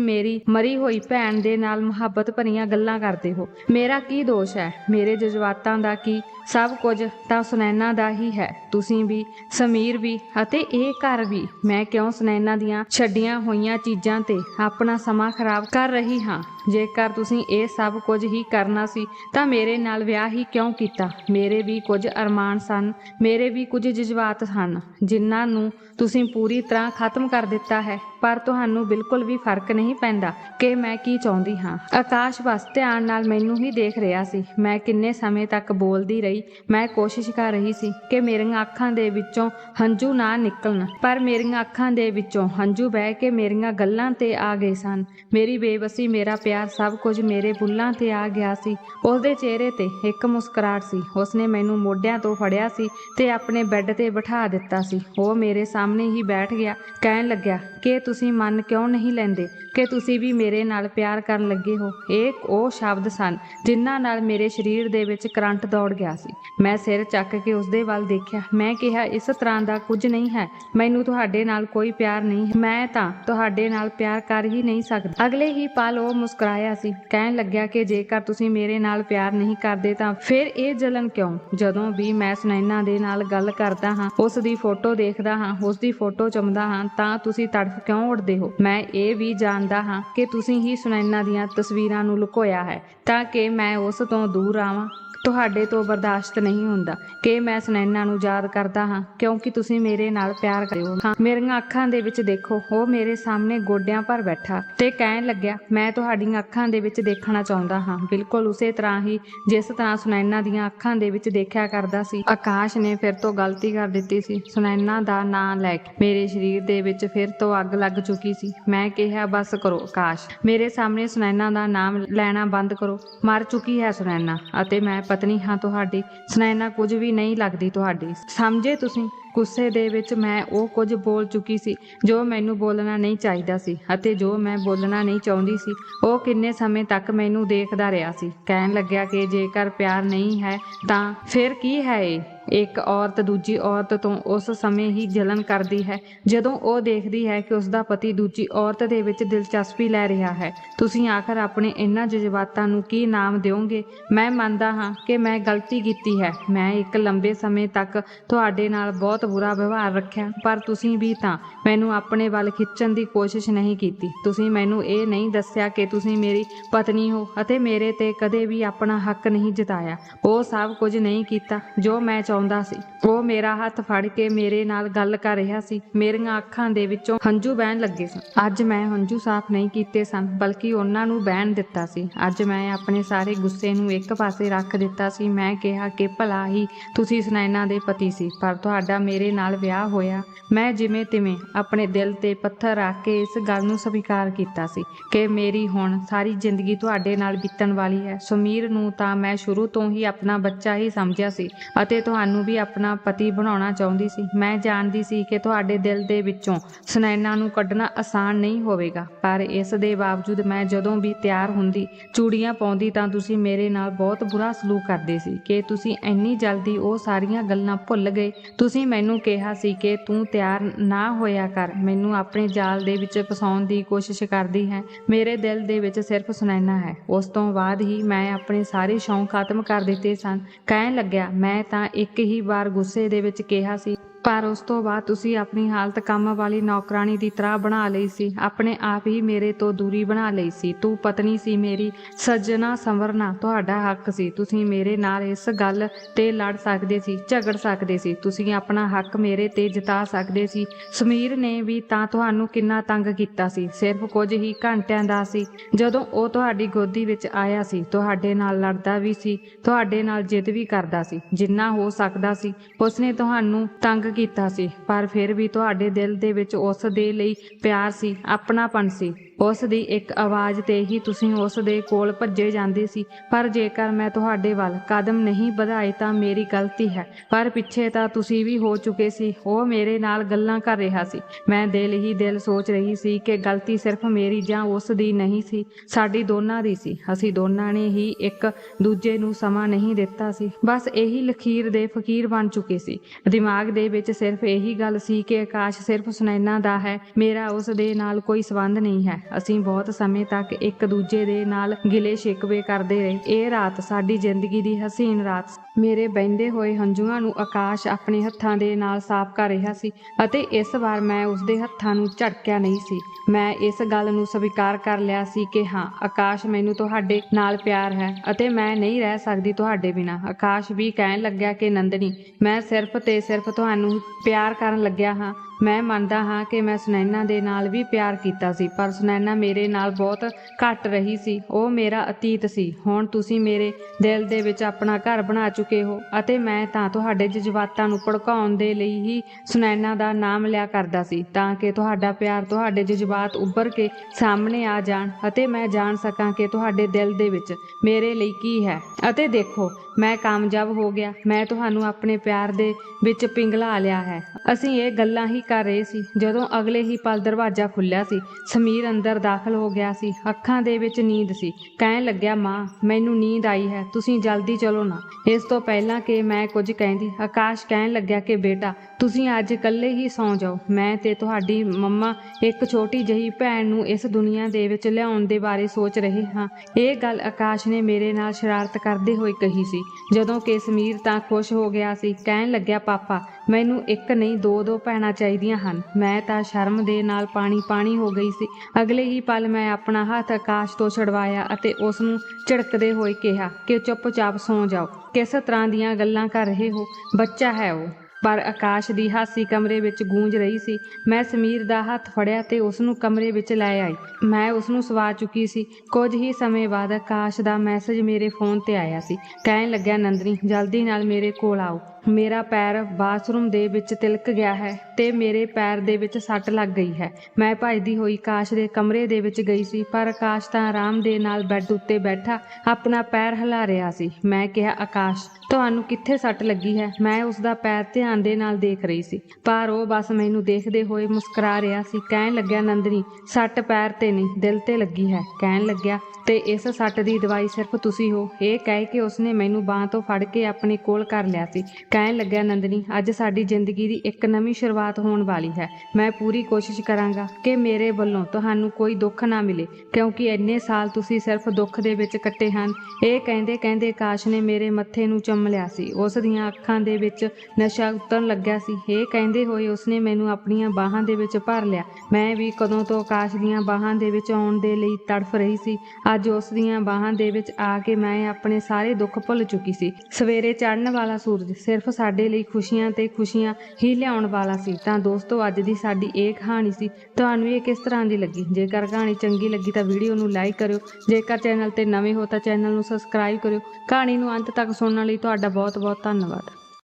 S1: ਮੇਰੀ ਮਰੀ ਹੋਈ ਭੈਣ ਦੇ ਨਾਲ ਮੁਹੱਬਤ ਭਰੀਆਂ ਗੱਲਾਂ ਕਰਦੇ ਹੋ, ਮੇਰਾ ਕੀ ਦੋਸ਼ ਹੈ? ਮੇਰੇ ਜਜ਼ਬਾਤਾਂ ਦਾ ਕੀ? ਸਭ ਕੁਝ ਤਾਂ ਸੁਨੈਨਾ ਦਾ ਹੀ ਹੈ। ਤੁਸੀਂ ਵੀ, ਸਮੀਰ ਵੀ ਅਤੇ ਇਹ ਘਰ ਵੀ, ਮੈਂ ਕਿਉਂ ਸੁਨੈਨਾ ਦੀਆਂ ਛੱਡੀਆਂ ਹੋਈਆਂ ਚੀਜ਼ਾਂ ਤੇ ਆਪਣਾ ਸਮਾਂ ਖਰਾਬ ਕਰ ਰਹੀ ਹਾਂ? ਜੇਕਰ ਤੁਸੀਂ ਇਹ ਸਭ ਕੁਝ ਹੀ ਕਰਨਾ ਸੀ, ਤਾਂ ਮੇਰੇ ਨਾਲ ਵਿਆਹ ਹੀ ਕਿਉਂ ਕੀਤਾ? ਮੇਰੇ ਵੀ ਕੁਝ ਅਰਮਾਨ ਸਨ, ਮੇਰੇ ਵੀ ਕੁਝ ਜਜ਼ਬਾਤ ਹਨ, ਜਿਨ੍ਹਾਂ ਨੂੰ ਨੂੰ ਤੁਸੀਂ ਪੂਰੀ ਤਰ੍ਹਾਂ ਖਤਮ ਕਰ ਦਿੱਤਾ ਹੈ, ਪਰ ਤੁਹਾਨੂੰ ਬਿਲਕੁਲ ਵੀ ਫ਼ਰਕ ਨਹੀਂ ਪੈਂਦਾ ਕਿ ਮੈਂ ਕੀ ਚਾਹੁੰਦੀ ਹਾਂ। ਆਕਾਸ਼ ਬਸ ਧਿਆਨ ਨਾਲ ਮੈਨੂੰ ਹੀ ਦੇਖ ਰਿਹਾ ਸੀ। ਮੈਂ ਕਿੰਨੇ ਸਮੇਂ ਤੱਕ ਬੋਲਦੀ ਰਹੀ। ਮੈਂ ਕੋਸ਼ਿਸ਼ ਕਰ ਰਹੀ ਸੀ ਕਿ ਮੇਰੀਆਂ ਅੱਖਾਂ ਦੇ ਵਿੱਚੋਂ ਹੰਝੂ ਨਾ ਨਿਕਲਣ, ਪਰ ਮੇਰੀਆਂ ਅੱਖਾਂ ਦੇ ਵਿੱਚੋਂ ਹੰਝੂ ਬਹਿ ਕੇ ਮੇਰੀਆਂ ਗੱਲਾਂ ਤੇ ਆ ਗਏ ਸਨ। ਮੇਰੀ ਬੇਬਸੀ ਮੇਰਾ ਪਿਆਰ ਸਭ ਕੁਝ ਮੇਰੇ ਬੁੱਲਾਂ ਤੇ ਆ ਗਿਆ ਸੀ। ਉਸਦੇ ਚਿਹਰੇ ਤੇ ਇੱਕ ਮੁਸਕਰਾਹਟ ਸੀ। ਉਸਨੇ ਮੈਨੂੰ ਮੋਢਿਆਂ ਤੋਂ ਫੜਿਆ ਸੀ ਤੇ ਆਪਣੇ ਬੈੱਡ ਤੇ ਬਿਠਾ ਦਿੱਤਾ ਸੀ। ਉਹ ਮੇਰੇ ਸਾਹਮਣੇ ਹੀ ਬੈਠ ਗਿਆ, ਕਹਿਣ ਲੱਗਿਆ, ਕਿ ਤੁਸੀਂ ਮੰਨ ਕਿਉਂ ਨਹੀਂ ਲੈਂਦੇ? ਕਿ ਤੁਸੀਂ ਵੀ ਮੇਰੇ ਨਾਲ ਪਿਆਰ ਕਰਨ ਲੱਗੇ ਹੋ? ਇਹ ਉਹ ਸ਼ਬਦ ਸਨ ਜਿਨ੍ਹਾਂ ਨਾਲ ਮੇਰੇ ਸਰੀਰ ਦੇ ਵਿੱਚ ਕਰੰਟ ਦੌੜ ਗਿਆ ਸੀ। ਮੈਂ ਸਿਰ ਚੱਕ ਕੇ ਉਸਦੇ ਵੱਲ ਦੇਖਿਆ। ਮੈਂ ਕਿਹਾ, ਇਸ ਤਰ੍ਹਾਂ ਦਾ ਕੁਝ ਨਹੀਂ ਹੈ। ਮੈਨੂੰ ਤੁਹਾਡੇ ਨਾਲ ਕੋਈ ਪਿਆਰ ਨਹੀਂ ਹੈ। ਮੈਂ ਤਾਂ ਤੁਹਾਡੇ ਨਾਲ ਪਿਆਰ ਕਰ ਹੀ ਨਹੀਂ ਸਕਦਾ। ਅਗਲੇ ਹੀ ਪਲ ਉਹ ਮੁਸਕਰਾਇਆ ਸੀ। ਕਹਿਣ ਲੱਗਿਆ ਕਿ ਜੇਕਰ ਤੁਸੀਂ ਮੇਰੇ ਨਾਲ ਪਿਆਰ ਨਹੀਂ ਕਰਦੇ ਤਾਂ ਫਿਰ ਇਹ ਜਲਨ ਕਿਉਂ? ਜਦੋਂ ਵੀ ਮੈਂ ਸੁਨੈਨਾ ਦੇ ਨਾਲ ਗੱਲ ਕਰਦਾ ਹਾਂ, ਉਸ ਦੀ ਫੋਟੋ ਦੇਖਦਾ ਹਾਂ, ਉਸ ਦੀ ਫੋਟੋ ਚੁੰਮਦਾ ਹਾਂ, ਤਾਂ ਤੁਸੀਂ ਤੜਫ ਕਿਉਂ ਉੱਠਦੇ ਹੋ? ਮੈਂ ਇਹ ਵੀ ਜਾਣਦਾ ਹਾਂ ਕਿ ਤੁਸੀਂ ਹੀ ਸੁਨੈਨਾ ਦੀਆਂ ਤਸਵੀਰਾਂ ਨੂੰ ਲੁਕੋਇਆ ਹੈ, ਤਾਂ ਕਿ ਮੈਂ ਉਸ ਤੋਂ ਦੂਰ ਆਵਾਂ। ਤੁਹਾਡੇ ਤੋਂ ਬਰਦਾਸ਼ਤ ਨਹੀਂ ਹੁੰਦਾ। ਕਿ ਮੈਂ ਸੁਨੈਨਾ ਨੂੰ ਯਾਦ ਕਰਦਾ ਹਾਂ, ਕਿਉਂਕਿ ਤੁਸੀਂ ਮੇਰੇ ਨਾਲ ਪਿਆਰ ਕਰਦੇ ਹਾਂ, ਮੇਰੀਆਂ ਅੱਖਾਂ ਦੇ ਵਿੱਚ ਦੇਖੋ। ਉਹ ਮੇਰੇ ਸਾਹਮਣੇ ਗੋਡਿਆਂ ਪਰ ਬੈਠਾ ਤੇ ਕਹਿਣ ਲੱਗਿਆ, ਮੈਂ ਤੁਹਾਡੀਆਂ ਅੱਖਾਂ ਦੇ ਵਿੱਚ ਦੇਖਣਾ ਚਾਹੁੰਦਾ ਹਾਂ। ਬਿਲਕੁਲ ਉਸੇ ਤਰ੍ਹਾਂ ਹੀ ਜਿਸ ਤਰ੍ਹਾਂ ਸੁਨੈਨਾ ਦੀਆਂ ਅੱਖਾਂ ਦੇ ਵਿੱਚ ਦੇਖਿਆ ਕਰਦਾ ਸੀ, ਆਕਾਸ਼ ਨੇ ਫਿਰ ਤੋਂ ਗਲਤੀ ਕਰ ਦਿੱਤੀ ਸੀ। ਸੁਨੈਨਾ ਦਾ ਨਾਂ ਲੈ ਕੇ ਮੇਰੇ ਸਰੀਰ ਦੇ ਵਿੱਚ ਫਿਰ ਤੋਂ ਅੱਗ ਲੱਗ ਚੁੱਕੀ ਸੀ। ਮੈਂ ਕਿਹਾ, ਬਸ ਕਰੋ, ਆਕਾਸ਼। ਮੇਰੇ ਸਾਹਮਣੇ ਸੁਨੈਨਾ ਦਾ ਨਾਮ ਲੈਣਾ ਬੰਦ ਕਰੋ। ਮਰ ਚੁੱਕੀ ਹੈ ਸੁਨੈਨਾ ਅਤੇ ਮੈਂ ਪਤਨੀ ਹਾਂ ਤੁਹਾਡੀ, ਸੁਨੈਨਾ ਕੁਝ ਵੀ ਨਹੀਂ ਲੱਗਦੀ ਤੁਹਾਡੀ। ਸਮਝੇ ਤੁਸੀਂ? ਗੁੱਸੇ ਦੇ ਵਿੱਚ ਮੈਂ ਉਹ ਕੁਝ ਬੋਲ ਚੁੱਕੀ ਸੀ, ਜੋ ਮੈਨੂੰ ਬੋਲਣਾ ਨਹੀਂ ਚਾਹੀਦਾ ਸੀ ਅਤੇ ਜੋ ਮੈਂ ਬੋਲਣਾ ਨਹੀਂ ਚਾਹੁੰਦੀ ਸੀ, ਉਹ ਕਿੰਨੇ ਸਮੇਂ ਤੱਕ ਮੈਨੂੰ ਦੇਖਦਾ ਰਿਹਾ ਸੀ। ਕਹਿਣ ਲੱਗਿਆ ਕਿ ਜੇਕਰ ਪਿਆਰ ਨਹੀਂ ਹੈ ਤਾਂ ਫਿਰ ਕੀ ਹੈ ਇਹ? ਇੱਕ ਔਰਤ ਦੂਜੀ ਔਰਤ ਤੋਂ ਉਸ ਸਮੇਂ ਹੀ ਜਲਨ ਕਰਦੀ ਹੈ। ਜਦੋਂ ਉਹ ਦੇਖਦੀ ਹੈ ਕਿ ਉਸ ਦਾ ਪਤੀ ਦੂਜੀ ਔਰਤ ਦੇ ਵਿੱਚ ਦਿਲਚਸਪੀ ਲੈ ਰਿਹਾ ਹੈ, ਤੁਸੀਂ ਆਖਰ ਆਪਣੇ ਇਹਨਾਂ ਜਜ਼ਬਾਤਾਂ ਨੂੰ ਕੀ ਨਾਮ ਦਿਓਗੇ? ਮੈਂ ਮੰਨਦਾ ਹਾਂ ਕਿ ਮੈਂ ਗਲਤੀ ਕੀਤੀ ਹੈ। ਮੈਂ ਇੱਕ ਲੰਬੇ ਸਮੇਂ ਤੱਕ ਤੁਹਾਡੇ ਨਾਲ ਬਹੁਤ ਬੁਰਾ ਵਿਵਹਾਰ ਰੱਖਿਆ, ਪਰ ਤੁਸੀਂ ਵੀ ਤਾਂ ਮੈਨੂੰ ਆਪਣੇ ਵੱਲ ਖਿੱਚਣ ਦੀ ਕੋਸ਼ਿਸ਼ ਨਹੀਂ ਕੀਤੀ। ਤੁਸੀਂ ਮੈਨੂੰ ਇਹ ਨਹੀਂ ਦੱਸਿਆ ਕਿ ਤੁਸੀਂ ਮੇਰੀ ਪਤਨੀ ਹੋ ਅਤੇ ਮੇਰੇ ਤੇ ਕਦੇ ਵੀ ਆਪਣਾ ਹੱਕ ਨਹੀਂ ਜਤਾਇਆ। ਉਹ ਸਭ ਕੁਝ ਨਹੀਂ ਕੀਤਾ। ਜੋ ਮੈਂ ਚਾਹੁੰਦਾ ਸੀ। ਉਹ ਮੇਰਾ ਹੱਥ ਫੜ ਕੇ ਮੇਰੇ ਨਾਲ ਗੱਲ ਕਰ ਰਿਹਾ ਸੀ। ਮੇਰੀਆਂ ਅੱਖਾਂ ਦੇ ਵਿੱਚੋਂ ਹੰਝੂ ਵਹਿਣ ਲੱਗੇ ਸਨ। ਅੱਜ ਮੈਂ ਹੰਝੂ ਸਾਫ਼ ਨਹੀਂ ਕੀਤੇ ਸਨ, ਬਲਕਿ ਉਹਨਾਂ ਨੂੰ ਵਹਿਣ ਦਿੱਤਾ ਸੀ। ਅੱਜ ਮੈਂ ਆਪਣੇ ਸਾਰੇ ਗੁੱਸੇ ਨੂੰ ਇੱਕ ਪਾਸੇ ਰੱਖ ਦਿੱਤਾ ਸੀ। ਮੈਂ ਕਿਹਾ ਕਿ ਭਲਾ ਹੀ ਤੁਸੀਂ ਸੁਨੈਨਾ ਦੇ ਪਤੀ ਸੀ, ਪਰ ਤੁਹਾਡਾ ਮੇਰੇ ਨਾਲ ਵਿਆਹ ਹੋਇਆ। ਮੈਂ ਜਿਵੇਂ ਤਿਵੇਂ ਆਪਣੇ ਦਿਲ ਤੇ ਪੱਥਰ ਰੱਖ ਕੇ ਇਸ ਗੱਲ ਨੂੰ ਸਵੀਕਾਰ ਕੀਤਾ ਸੀ ਕਿ ਮੇਰੀ ਹੁਣ ਸਾਰੀ ਜ਼ਿੰਦਗੀ ਤੁਹਾਡੇ ਨਾਲ ਬੀਤਣ ਵਾਲੀ ਹੈ। ਸੁਮੀਰ ਨੂੰ ਤਾਂ ਮੈਂ ਸ਼ੁਰੂ ਤੋਂ ਹੀ ਆਪਣਾ ਬੱਚਾ ਹੀ ਸਮਝਿਆ ਸੀ ਅਤੇ ਤੁਹਾਨੂੰ ਤੁਹਾਨੂੰ ਵੀ ਆਪਣਾ ਪਤੀ ਬਣਾਉਣਾ ਚਾਹੁੰਦੀ ਸੀ। ਮੈਂ ਜਾਣਦੀ ਸੀ ਕਿ ਤੁਹਾਡੇ ਦਿਲ ਦੇ ਵਿੱਚੋਂ ਸੁਨੈਨਾ ਨੂੰ ਕੱਢਣਾ ਆਸਾਨ ਨਹੀਂ ਹੋਵੇਗਾ। ਪਰ ਇਸ ਦੇ ਬਾਵਜੂਦ ਮੈਂ ਜਦੋਂ ਵੀ ਤਿਆਰ ਹੁੰਦੀ, ਚੂੜੀਆਂ ਪਾਉਂਦੀ ਤਾਂ ਤੁਸੀਂ ਮੇਰੇ ਨਾਲ ਬਹੁਤ ਬੁਰਾ ਸਲੂਕ ਕਰਦੇ ਸੀ ਕਿ ਤੁਸੀਂ ਇੰਨੀ ਜਲਦੀ ਉਹ ਸਾਰੀਆਂ ਗੱਲਾਂ ਭੁੱਲ ਗਏ। ਤੁਸੀਂ ਮੈਨੂੰ ਕਿਹਾ ਸੀ ਕਿ ਤੂੰ ਤਿਆਰ ਨਾ ਹੋਇਆ ਕਰ। ਮੈਨੂੰ ਆਪਣੇ ਜਾਲ ਦੇ ਵਿੱਚ ਫਸਾਉਣ ਦੀ ਕੋਸ਼ਿਸ਼ ਕਰਦੀ ਹੈ। ਮੇਰੇ ਦਿਲ ਦੇ ਵਿੱਚ ਸਿਰਫ ਸੁਨੈਨਾ ਹੈ। ਉਸ ਤੋਂ ਬਾਅਦ ਹੀ ਮੈਂ ਆਪਣੇ ਸਾਰੇ ਸ਼ੌਂਕ ਖਤਮ ਕਰ ਦਿੱਤੇ ਸਨ। ਕਹਿਣ ਲੱਗਿਆ, ਮੈਂ ਤਾਂ ਇੱਕ ਹੀ ਵਾਰ ਗੁੱਸੇ ਦੇ ਵਿੱਚ ਕਿਹਾ ਸੀ। ਪਰ ਉਸ ਤੋਂ ਬਾਅਦ ਤੁਸੀਂ ਆਪਣੀ ਹਾਲਤ ਕੰਮ ਵਾਲੀ ਨੌਕਰਾਨੀ ਦੀ ਤਰ੍ਹਾਂ ਬਣਾ ਲਈ ਸੀ। ਆਪਣੇ ਆਪ ਹੀ ਮੇਰੇ ਤੋਂ ਦੂਰੀ ਬਣਾ ਲਈ ਸੀ। ਤੂੰ ਪਤਨੀ ਸੀ ਮੇਰੀ, ਸੱਜਣਾ ਸੰਵਰਨਾ, ਤੁਹਾਡਾ ਹੱਕ ਸੀ। ਤੁਸੀਂ ਮੇਰੇ ਨਾਲ ਇਸ ਗੱਲ ਤੇ ਲੜ ਸਕਦੇ ਸੀ, ਝਗੜ ਸਕਦੇ ਸੀ। ਤੁਸੀਂ ਆਪਣਾ ਹੱਕ ਮੇਰੇ ਤੇ ਜਤਾ ਸਕਦੇ ਸੀ। ਸਮੀਰ ਨੇ ਵੀ ਤਾਂ ਤੁਹਾਨੂੰ ਕਿੰਨਾ ਤੰਗ ਕੀਤਾ ਸੀ। ਸਿਰਫ ਕੁਝ ਹੀ ਘੰਟਿਆਂ ਦਾ ਸੀ। ਜਦੋਂ ਉਹ ਤੁਹਾਡੀ ਗੋਦੀ ਵਿੱਚ ਆਇਆ ਸੀ, ਤੁਹਾਡੇ ਨਾਲ ਲੜਦਾ ਵੀ ਸੀ, ਤੁਹਾਡੇ ਨਾਲ ਜਿੱਦ ਵੀ ਕਰਦਾ ਸੀ। ਜਿੰਨਾ ਹੋ ਸਕਦਾ ਸੀ, ਉਸਨੇ ਤੁਹਾਨੂੰ ਤੰਗ ਕੀਤਾ ਸੀ, ਪਰ ਫਿਰ ਵੀ ਤੁਹਾਡੇ ਦਿਲ ਦੇ ਵਿੱਚ ਉਸ ਦੇ ਲਈ ਪਿਆਰ ਸੀ, ਆਪਣਾਪਨ ਸੀ। ਉਸ ਦੀ ਇੱਕ ਆਵਾਜ਼ ਤੇ ਹੀ ਤੁਸੀਂ ਉਸ ਦੇ ਕੋਲ ਭੱਜੇ ਜਾਂਦੇ ਸੀ। ਪਰ ਜੇਕਰ ਮੈਂ ਤੁਹਾਡੇ ਵੱਲ ਕਦਮ ਨਹੀਂ ਵਧਾਏ ਤਾਂ ਮੇਰੀ ਗਲਤੀ ਹੈ। ਪਰ ਪਿੱਛੇ ਤਾਂ ਤੁਸੀਂ ਵੀ ਹੋ ਚੁੱਕੇ ਸੀ। ਉਹ ਮੇਰੇ ਨਾਲ ਗੱਲਾਂ ਕਰ ਰਿਹਾ ਸੀ। ਮੈਂ ਦਿਲ ਹੀ ਦਿਲ ਸੋਚ ਰਹੀ ਸੀ ਕਿ ਗਲਤੀ ਸਿਰਫ ਮੇਰੀ ਜਾਂ ਉਸ ਦੀ ਨਹੀਂ ਸੀ, ਸਾਡੀ ਦੋਨਾਂ ਦੀ ਸੀ। ਅਸੀਂ ਦੋਨਾਂ ਨੇ ਹੀ ਇੱਕ ਦੂਜੇ ਨੂੰ ਸਮਾਂ ਨਹੀਂ ਦਿੱਤਾ ਸੀ। ਬਸ ਇਹੀ ਲਖੀਰ ਦੇ ਫਕੀਰ ਬਣ ਚੁੱਕੇ ਸੀ। ਦਿਮਾਗ ਦੇ ਵਿੱਚ ਸਿਰਫ ਇਹੀ ਗੱਲ ਸੀ ਕਿ ਆਕਾਸ਼ ਸਿਰਫ ਸੁਨੈਨਾ ਦਾ ਹੈ। ਮੇਰਾ ਉਸ ਦੇ ਨਾਲ ਕੋਈ ਸਬੰਧ ਨਹੀਂ ਹੈ। ਅਸੀਂ ਬਹੁਤ ਸਮੇਂ ਤੱਕ ਇੱਕ ਦੂਜੇ ਦੇ ਨਾਲ ਗਿਲੇ ਸ਼ਿਕਵੇ ਕਰਦੇ ਰਹੇ। ਇਹ ਰਾਤ ਸਾਡੀ ਜ਼ਿੰਦਗੀ ਦੀ ਹਸੀਨ ਰਾਤ ਮੇਰੇ ਬਹਿੰਦੇ ਹੋਏ ਹੰਝੂਆਂ ਨੂੰ ਆਕਾਸ਼ ਆਪਣੇ ਹੱਥਾਂ ਦੇ ਨਾਲ ਸਾਫ਼ ਕਰ ਰਿਹਾ ਸੀ ਅਤੇ ਇਸ ਵਾਰ ਮੈਂ ਉਸ ਹੱਥਾਂ ਨੂੰ ਝਟਕਿਆ ਨਹੀਂ ਸੀ। ਮੈਂ ਇਸ ਗੱਲ ਨੂੰ ਸਵੀਕਾਰ ਕਰ ਲਿਆ ਸੀ ਕਿ ਹਾਂ, ਆਕਾਸ਼ ਮੈਨੂੰ ਤੁਹਾਡੇ ਨਾਲ ਪਿਆਰ ਹੈ ਅਤੇ ਮੈਂ ਨਹੀਂ ਰਹਿ ਸਕਦੀ ਤੁਹਾਡੇ ਬਿਨਾ। ਆਕਾਸ਼ ਵੀ ਕਹਿਣ ਲੱਗਿਆ ਕਿ, ਨੰਦਨੀ, ਮੈਂ ਸਿਰਫ ਤੇ ਸਿਰਫ ਤੁਹਾਨੂੰ ਪਿਆਰ ਕਰਨ ਲੱਗਿਆ ਹਾਂ। ਮੈਂ ਮੰਨਦਾ ਹਾਂ ਕਿ ਮੈਂ ਸੁਨੈਨਾ ਦੇ ਨਾਲ ਵੀ ਪਿਆਰ ਕੀਤਾ ਸੀ, ਪਰ ਸੁਨੈਨਾ ਮੇਰੇ ਨਾਲ ਬਹੁਤ ਘੱਟ ਰਹੀ ਸੀ। ਉਹ ਮੇਰਾ ਅਤੀਤ ਸੀ। ਹੁਣ ਤੁਸੀਂ ਮੇਰੇ ਦਿਲ ਦੇ ਵਿੱਚ ਆਪਣਾ ਘਰ ਬਣਾ ਚੁੱਕੇ ਹੋ ਅਤੇ ਮੈਂ ਤਾਂ ਤੁਹਾਡੇ ਜਜ਼ਬਾਤਾਂ ਨੂੰ ਭੜਕਾਉਣ ਦੇ ਲਈ ਹੀ ਸੁਨੈਨਾ ਦਾ ਨਾਮ ਲਿਆ ਕਰਦਾ ਸੀ, ਤਾਂ ਕਿ ਤੁਹਾਡਾ ਪਿਆਰ, ਤੁਹਾਡੇ ਜਜ਼ਬਾਤ ਉੱਭਰ ਕੇ ਸਾਹਮਣੇ ਆ ਜਾਣ ਅਤੇ ਮੈਂ ਜਾਣ ਸਕਾਂ ਕਿ ਤੁਹਾਡੇ ਦਿਲ ਦੇ ਵਿੱਚ ਮੇਰੇ ਲਈ ਕੀ ਹੈ। ਅਤੇ ਦੇਖੋ ਮੈਂ ਕਾਮਯਾਬ ਹੋ ਗਿਆ। ਮੈਂ ਤੁਹਾਨੂੰ ਆਪਣੇ ਪਿਆਰ ਦੇ ਵਿੱਚ ਪਿੰਗਲਾ ਲਿਆ ਹੈ। ਅਸੀਂ ਇਹ ਗੱਲਾਂ ਹੀ ਕਰ ਰਹੇ ਸੀ, ਜਦੋਂ ਅਗਲੇ ਹੀ ਪਲ ਦਰਵਾਜ਼ਾ ਖੁੱਲਿਆ ਸੀ। ਸਮੀਰ ਅੰਦਰ ਦਾਖਲ ਹੋ ਗਿਆ ਸੀ। ਅੱਖਾਂ ਦੇ ਵਿੱਚ ਨੀਂਦ ਸੀ। ਕਹਿਣ ਲੱਗਿਆ, ਮਾਂ, ਮੈਨੂੰ ਨੀਂਦ ਆਈ ਹੈ। ਤੁਸੀਂ ਜਲਦੀ ਚਲੋ ਨਾ। ਇਸ ਤੋਂ ਪਹਿਲਾਂ ਕਿ ਮੈਂ ਕੁਝ ਕਹਿੰਦੀ, ਆਕਾਸ਼ ਕਹਿਣ ਲੱਗਿਆ ਕਿ, ਬੇਟਾ ਤੁਸੀਂ ਅੱਜ ਇਕੱਲੇ ਹੀ ਸੌਂ ਜਾਓ। ਮੈਂ ਤੇ ਤੁਹਾਡੀ ਮੰਮਾ ਇੱਕ ਛੋਟੀ ਜਿਹੀ ਭੈਣ ਨੂੰ ਇਸ ਦੁਨੀਆ ਦੇ ਵਿੱਚ ਲਿਆਉਣ ਦੇ ਬਾਰੇ ਸੋਚ ਰਹੇ ਹਾਂ। ਇਹ ਗੱਲ ਆਕਾਸ਼ ਨੇ ਮੇਰੇ ਨਾਲ ਸ਼ਰਾਰਤ ਕਰਦੇ ਹੋਏ ਕਹੀ ਸੀ। ਜਦੋਂ ਕਿ ਸਮੀਰ ਤਾਂ ਖੁਸ਼ ਹੋ ਗਿਆ ਸੀ, ਕਹਿਣ ਲੱਗਿਆ, ਪਾਪਾ, ਮੈਨੂੰ ਇੱਕ ਨਹੀਂ, ਦੋ ਦੋ ਭੈਣਾਂ ਚਾਹੀਦੀਆਂ ਹਨ। ਮੈਂ ਤਾਂ ਸ਼ਰਮ ਦੇ ਨਾਲ ਪਾਣੀ ਪਾਣੀ ਹੋ ਗਈ ਸੀ। ਅਗਲੇ ਹੀ ਪਲ ਮੈਂ ਆਪਣਾ ਹੱਥ ਆਕਾਸ਼ ਤੋਂ ਛਡਵਾਇਆ ਅਤੇ ਉਸ ਨੂੰ ਝਿੜਕਦੇ ਹੋਏ ਕਿਹਾ ਕਿ ਚੁੱਪਚਾਪ ਸੌਂ ਜਾਓ। ਕਿਸ ਤਰ੍ਹਾਂ ਦੀਆਂ ਗੱਲਾਂ ਕਰ ਰਹੇ ਹੋ? ਬੱਚਾ ਹੈ ਉਹ। ਪਰ ਆਕਾਸ਼ ਦੀ ਹਾਸੀ ਕਮਰੇ ਵਿੱਚ ਗੂੰਜ ਰਹੀ ਸੀ। ਮੈਂ ਸਮੀਰ ਦਾ ਹੱਥ ਫੜਿਆ ਤੇ ਉਸ ਨੂੰ ਕਮਰੇ ਵਿੱਚ ਲੈ ਆਈ। ਮੈਂ ਉਸ ਨੂੰ ਸਵਾ ਚੁੱਕੀ ਸੀ। ਕੁਝ ਹੀ ਸਮੇਂ ਬਾਅਦ ਆਕਾਸ਼ ਦਾ ਮੈਸੇਜ ਮੇਰੇ ਫੋਨ ਤੇ ਆਇਆ ਸੀ। ਕਹਿਣ ਲੱਗਿਆ, ਨੰਦਨੀ, ਜਲਦੀ ਨਾਲ ਮੇਰੇ ਕੋਲ ਆਓ। ਮੇਰਾ ਪੈਰ ਬਾਥਰੂਮ ਦੇ ਵਿੱਚ ਤਿਲਕ ਗਿਆ ਹੈ ਤੇ ਮੇਰੇ ਪੈਰ ਦੇ ਵਿੱਚ ਸੱਟ ਲੱਗ ਗਈ ਹੈ। ਮੈਂ ਭੱਜਦੀ ਹੋਈ ਆਕਾਸ਼ ਦੇ ਕਮਰੇ ਦੇ ਵਿੱਚ ਗਈ ਸੀ, ਪਰ ਆਕਾਸ਼ ਤਾਂ ਆਰਾਮ ਦੇ ਨਾਲ ਬੈੱਡ ਉੱਤੇ ਬੈਠਾ, ਆਪਣਾ ਪੈਰ ਹਿਲਾ ਰਿਹਾ ਸੀ। ਮੈਂ ਕਿਹਾ, ਆਕਾਸ਼, ਤੁਹਾਨੂੰ ਕਿੱਥੇ ਸੱਟ ਲੱਗੀ ਹੈ? ਮੈਂ ਉਸ ਦਾ ਪੈਰ ਧਿਆਨ ਦੇ ਨਾਲ ਦੇਖ ਰਹੀ ਸੀ। ਪਰ ਉਹ ਬਸ ਮੈਨੂੰ ਦੇਖਦੇ ਹੋਏ ਮੁਸਕਰਾ ਰਿਹਾ ਸੀ, ਕਹਿਣ ਲੱਗਿਆ, ਨੰਦਨੀ, ਸੱਟ ਪੈਰ ਤੇ ਨਹੀਂ, ਦਿਲ ਤੇ ਲੱਗੀ ਹੈ। ਕਹਿਣ ਲੱਗਿਆ, ਤੇ ਇਸ ਸੱਟ ਦੀ ਦਵਾਈ ਸਿਰਫ ਤੁਸੀਂ ਹੋ। ਇਹ ਕਹਿ ਕੇ ਉਸਨੇ ਮੈਨੂੰ ਬਾਹ ਤੋਂ ਫੜ ਕੇ ਆਪਣੇ ਕੋਲ ਕਰ ਲਿਆ ਸੀ। ਕਹਿਣ ਲੱਗਿਆ, ਨੰਦਨੀ, ਅੱਜ ਸਾਡੀ ਜ਼ਿੰਦਗੀ ਦੀ ਇੱਕ ਨਵੀਂ ਸ਼ੁਰੂਆਤ ਹੋਣ ਵਾਲੀ ਹੈ। ਮੈਂ ਪੂਰੀ ਕੋਸ਼ਿਸ਼ ਕਰਾਂਗਾ ਕਿ ਮੇਰੇ ਵੱਲੋਂ ਤੁਹਾਨੂੰ ਕੋਈ ਦੁੱਖ ਨਾ ਮਿਲੇ, ਕਿਉਂਕਿ ਇੰਨੇ ਸਾਲ ਤੁਸੀਂ ਸਿਰਫ ਦੁੱਖ ਦੇ ਵਿੱਚ ਕੱਟੇ ਹਨ। ਇਹ ਕਹਿੰਦੇ ਕਹਿੰਦੇ ਆਕਾਸ਼ ਨੇ ਮੇਰੇ ਮੱਥੇ ਨੂੰ ਚੁੰਮ ਲਿਆ ਸੀ। ਉਸ ਦੀਆਂ ਅੱਖਾਂ ਦੇ ਵਿੱਚ ਨਸ਼ਾ ਉਤਰਨ ਲੱਗਿਆ ਸੀ। ਇਹ ਕਹਿੰਦੇ ਹੋਏ ਉਸਨੇ ਮੈਨੂੰ ਆਪਣੀਆਂ ਬਾਹਾਂ ਦੇ ਵਿੱਚ ਭਰ ਲਿਆ। ਮੈਂ ਵੀ ਕਦੋਂ ਤੋਂ ਆਕਾਸ਼ ਦੀਆਂ ਬਾਹਾਂ ਦੇ ਵਿੱਚ ਆਉਣ ਦੇ ਲਈ ਤੜਫ ਰਹੀ ਸੀ। ਅੱਜ ਉਸ ਦੀਆਂ ਬਾਹਾਂ ਦੇ ਵਿੱਚ ਆ ਕੇ ਮੈਂ ਆਪਣੇ ਸਾਰੇ ਦੁੱਖ ਭੁੱਲ ਚੁੱਕੀ ਸੀ। ਸਵੇਰੇ ਚੜ੍ਹਨ ਵਾਲਾ ਸੂਰਜ ਸਿਰਫ ਸਾਡੇ ਲਈ ਖੁਸ਼ੀਆਂ ਤੇ ਖੁਸ਼ੀਆਂ ਹੀ ਲਿਆਉਣ ਵਾਲਾ ਸੀ। ਤਾਂ ਦੋਸਤੋ, ਅੱਜ ਦੀ ਸਾਡੀ ਇਹ ਕਹਾਣੀ ਸੀ, ਤੁਹਾਨੂੰ ਇਹ ਕਿਸ ਤਰ੍ਹਾਂ ਦੀ ਲੱਗੀ? ਜੇਕਰ ਕਹਾਣੀ ਚੰਗੀ ਲੱਗੀ ਤਾਂ ਵੀਡੀਓ ਨੂੰ ਲਾਈਕ ਕਰਿਓ, ਜੇਕਰ ਚੈਨਲ ਤੇ ਨਵੇਂ ਹੋ ਤਾਂ ਚੈਨਲ ਨੂੰ ਸਬਸਕ੍ਰਾਈਬ ਕਰਿਓ। ਕਹਾਣੀ ਨੂੰ ਅੰਤ ਤੱਕ ਸੁਣਨ ਲਈ ਤੁਹਾਡਾ ਬਹੁਤ ਬਹੁਤ ਧੰਨਵਾਦ।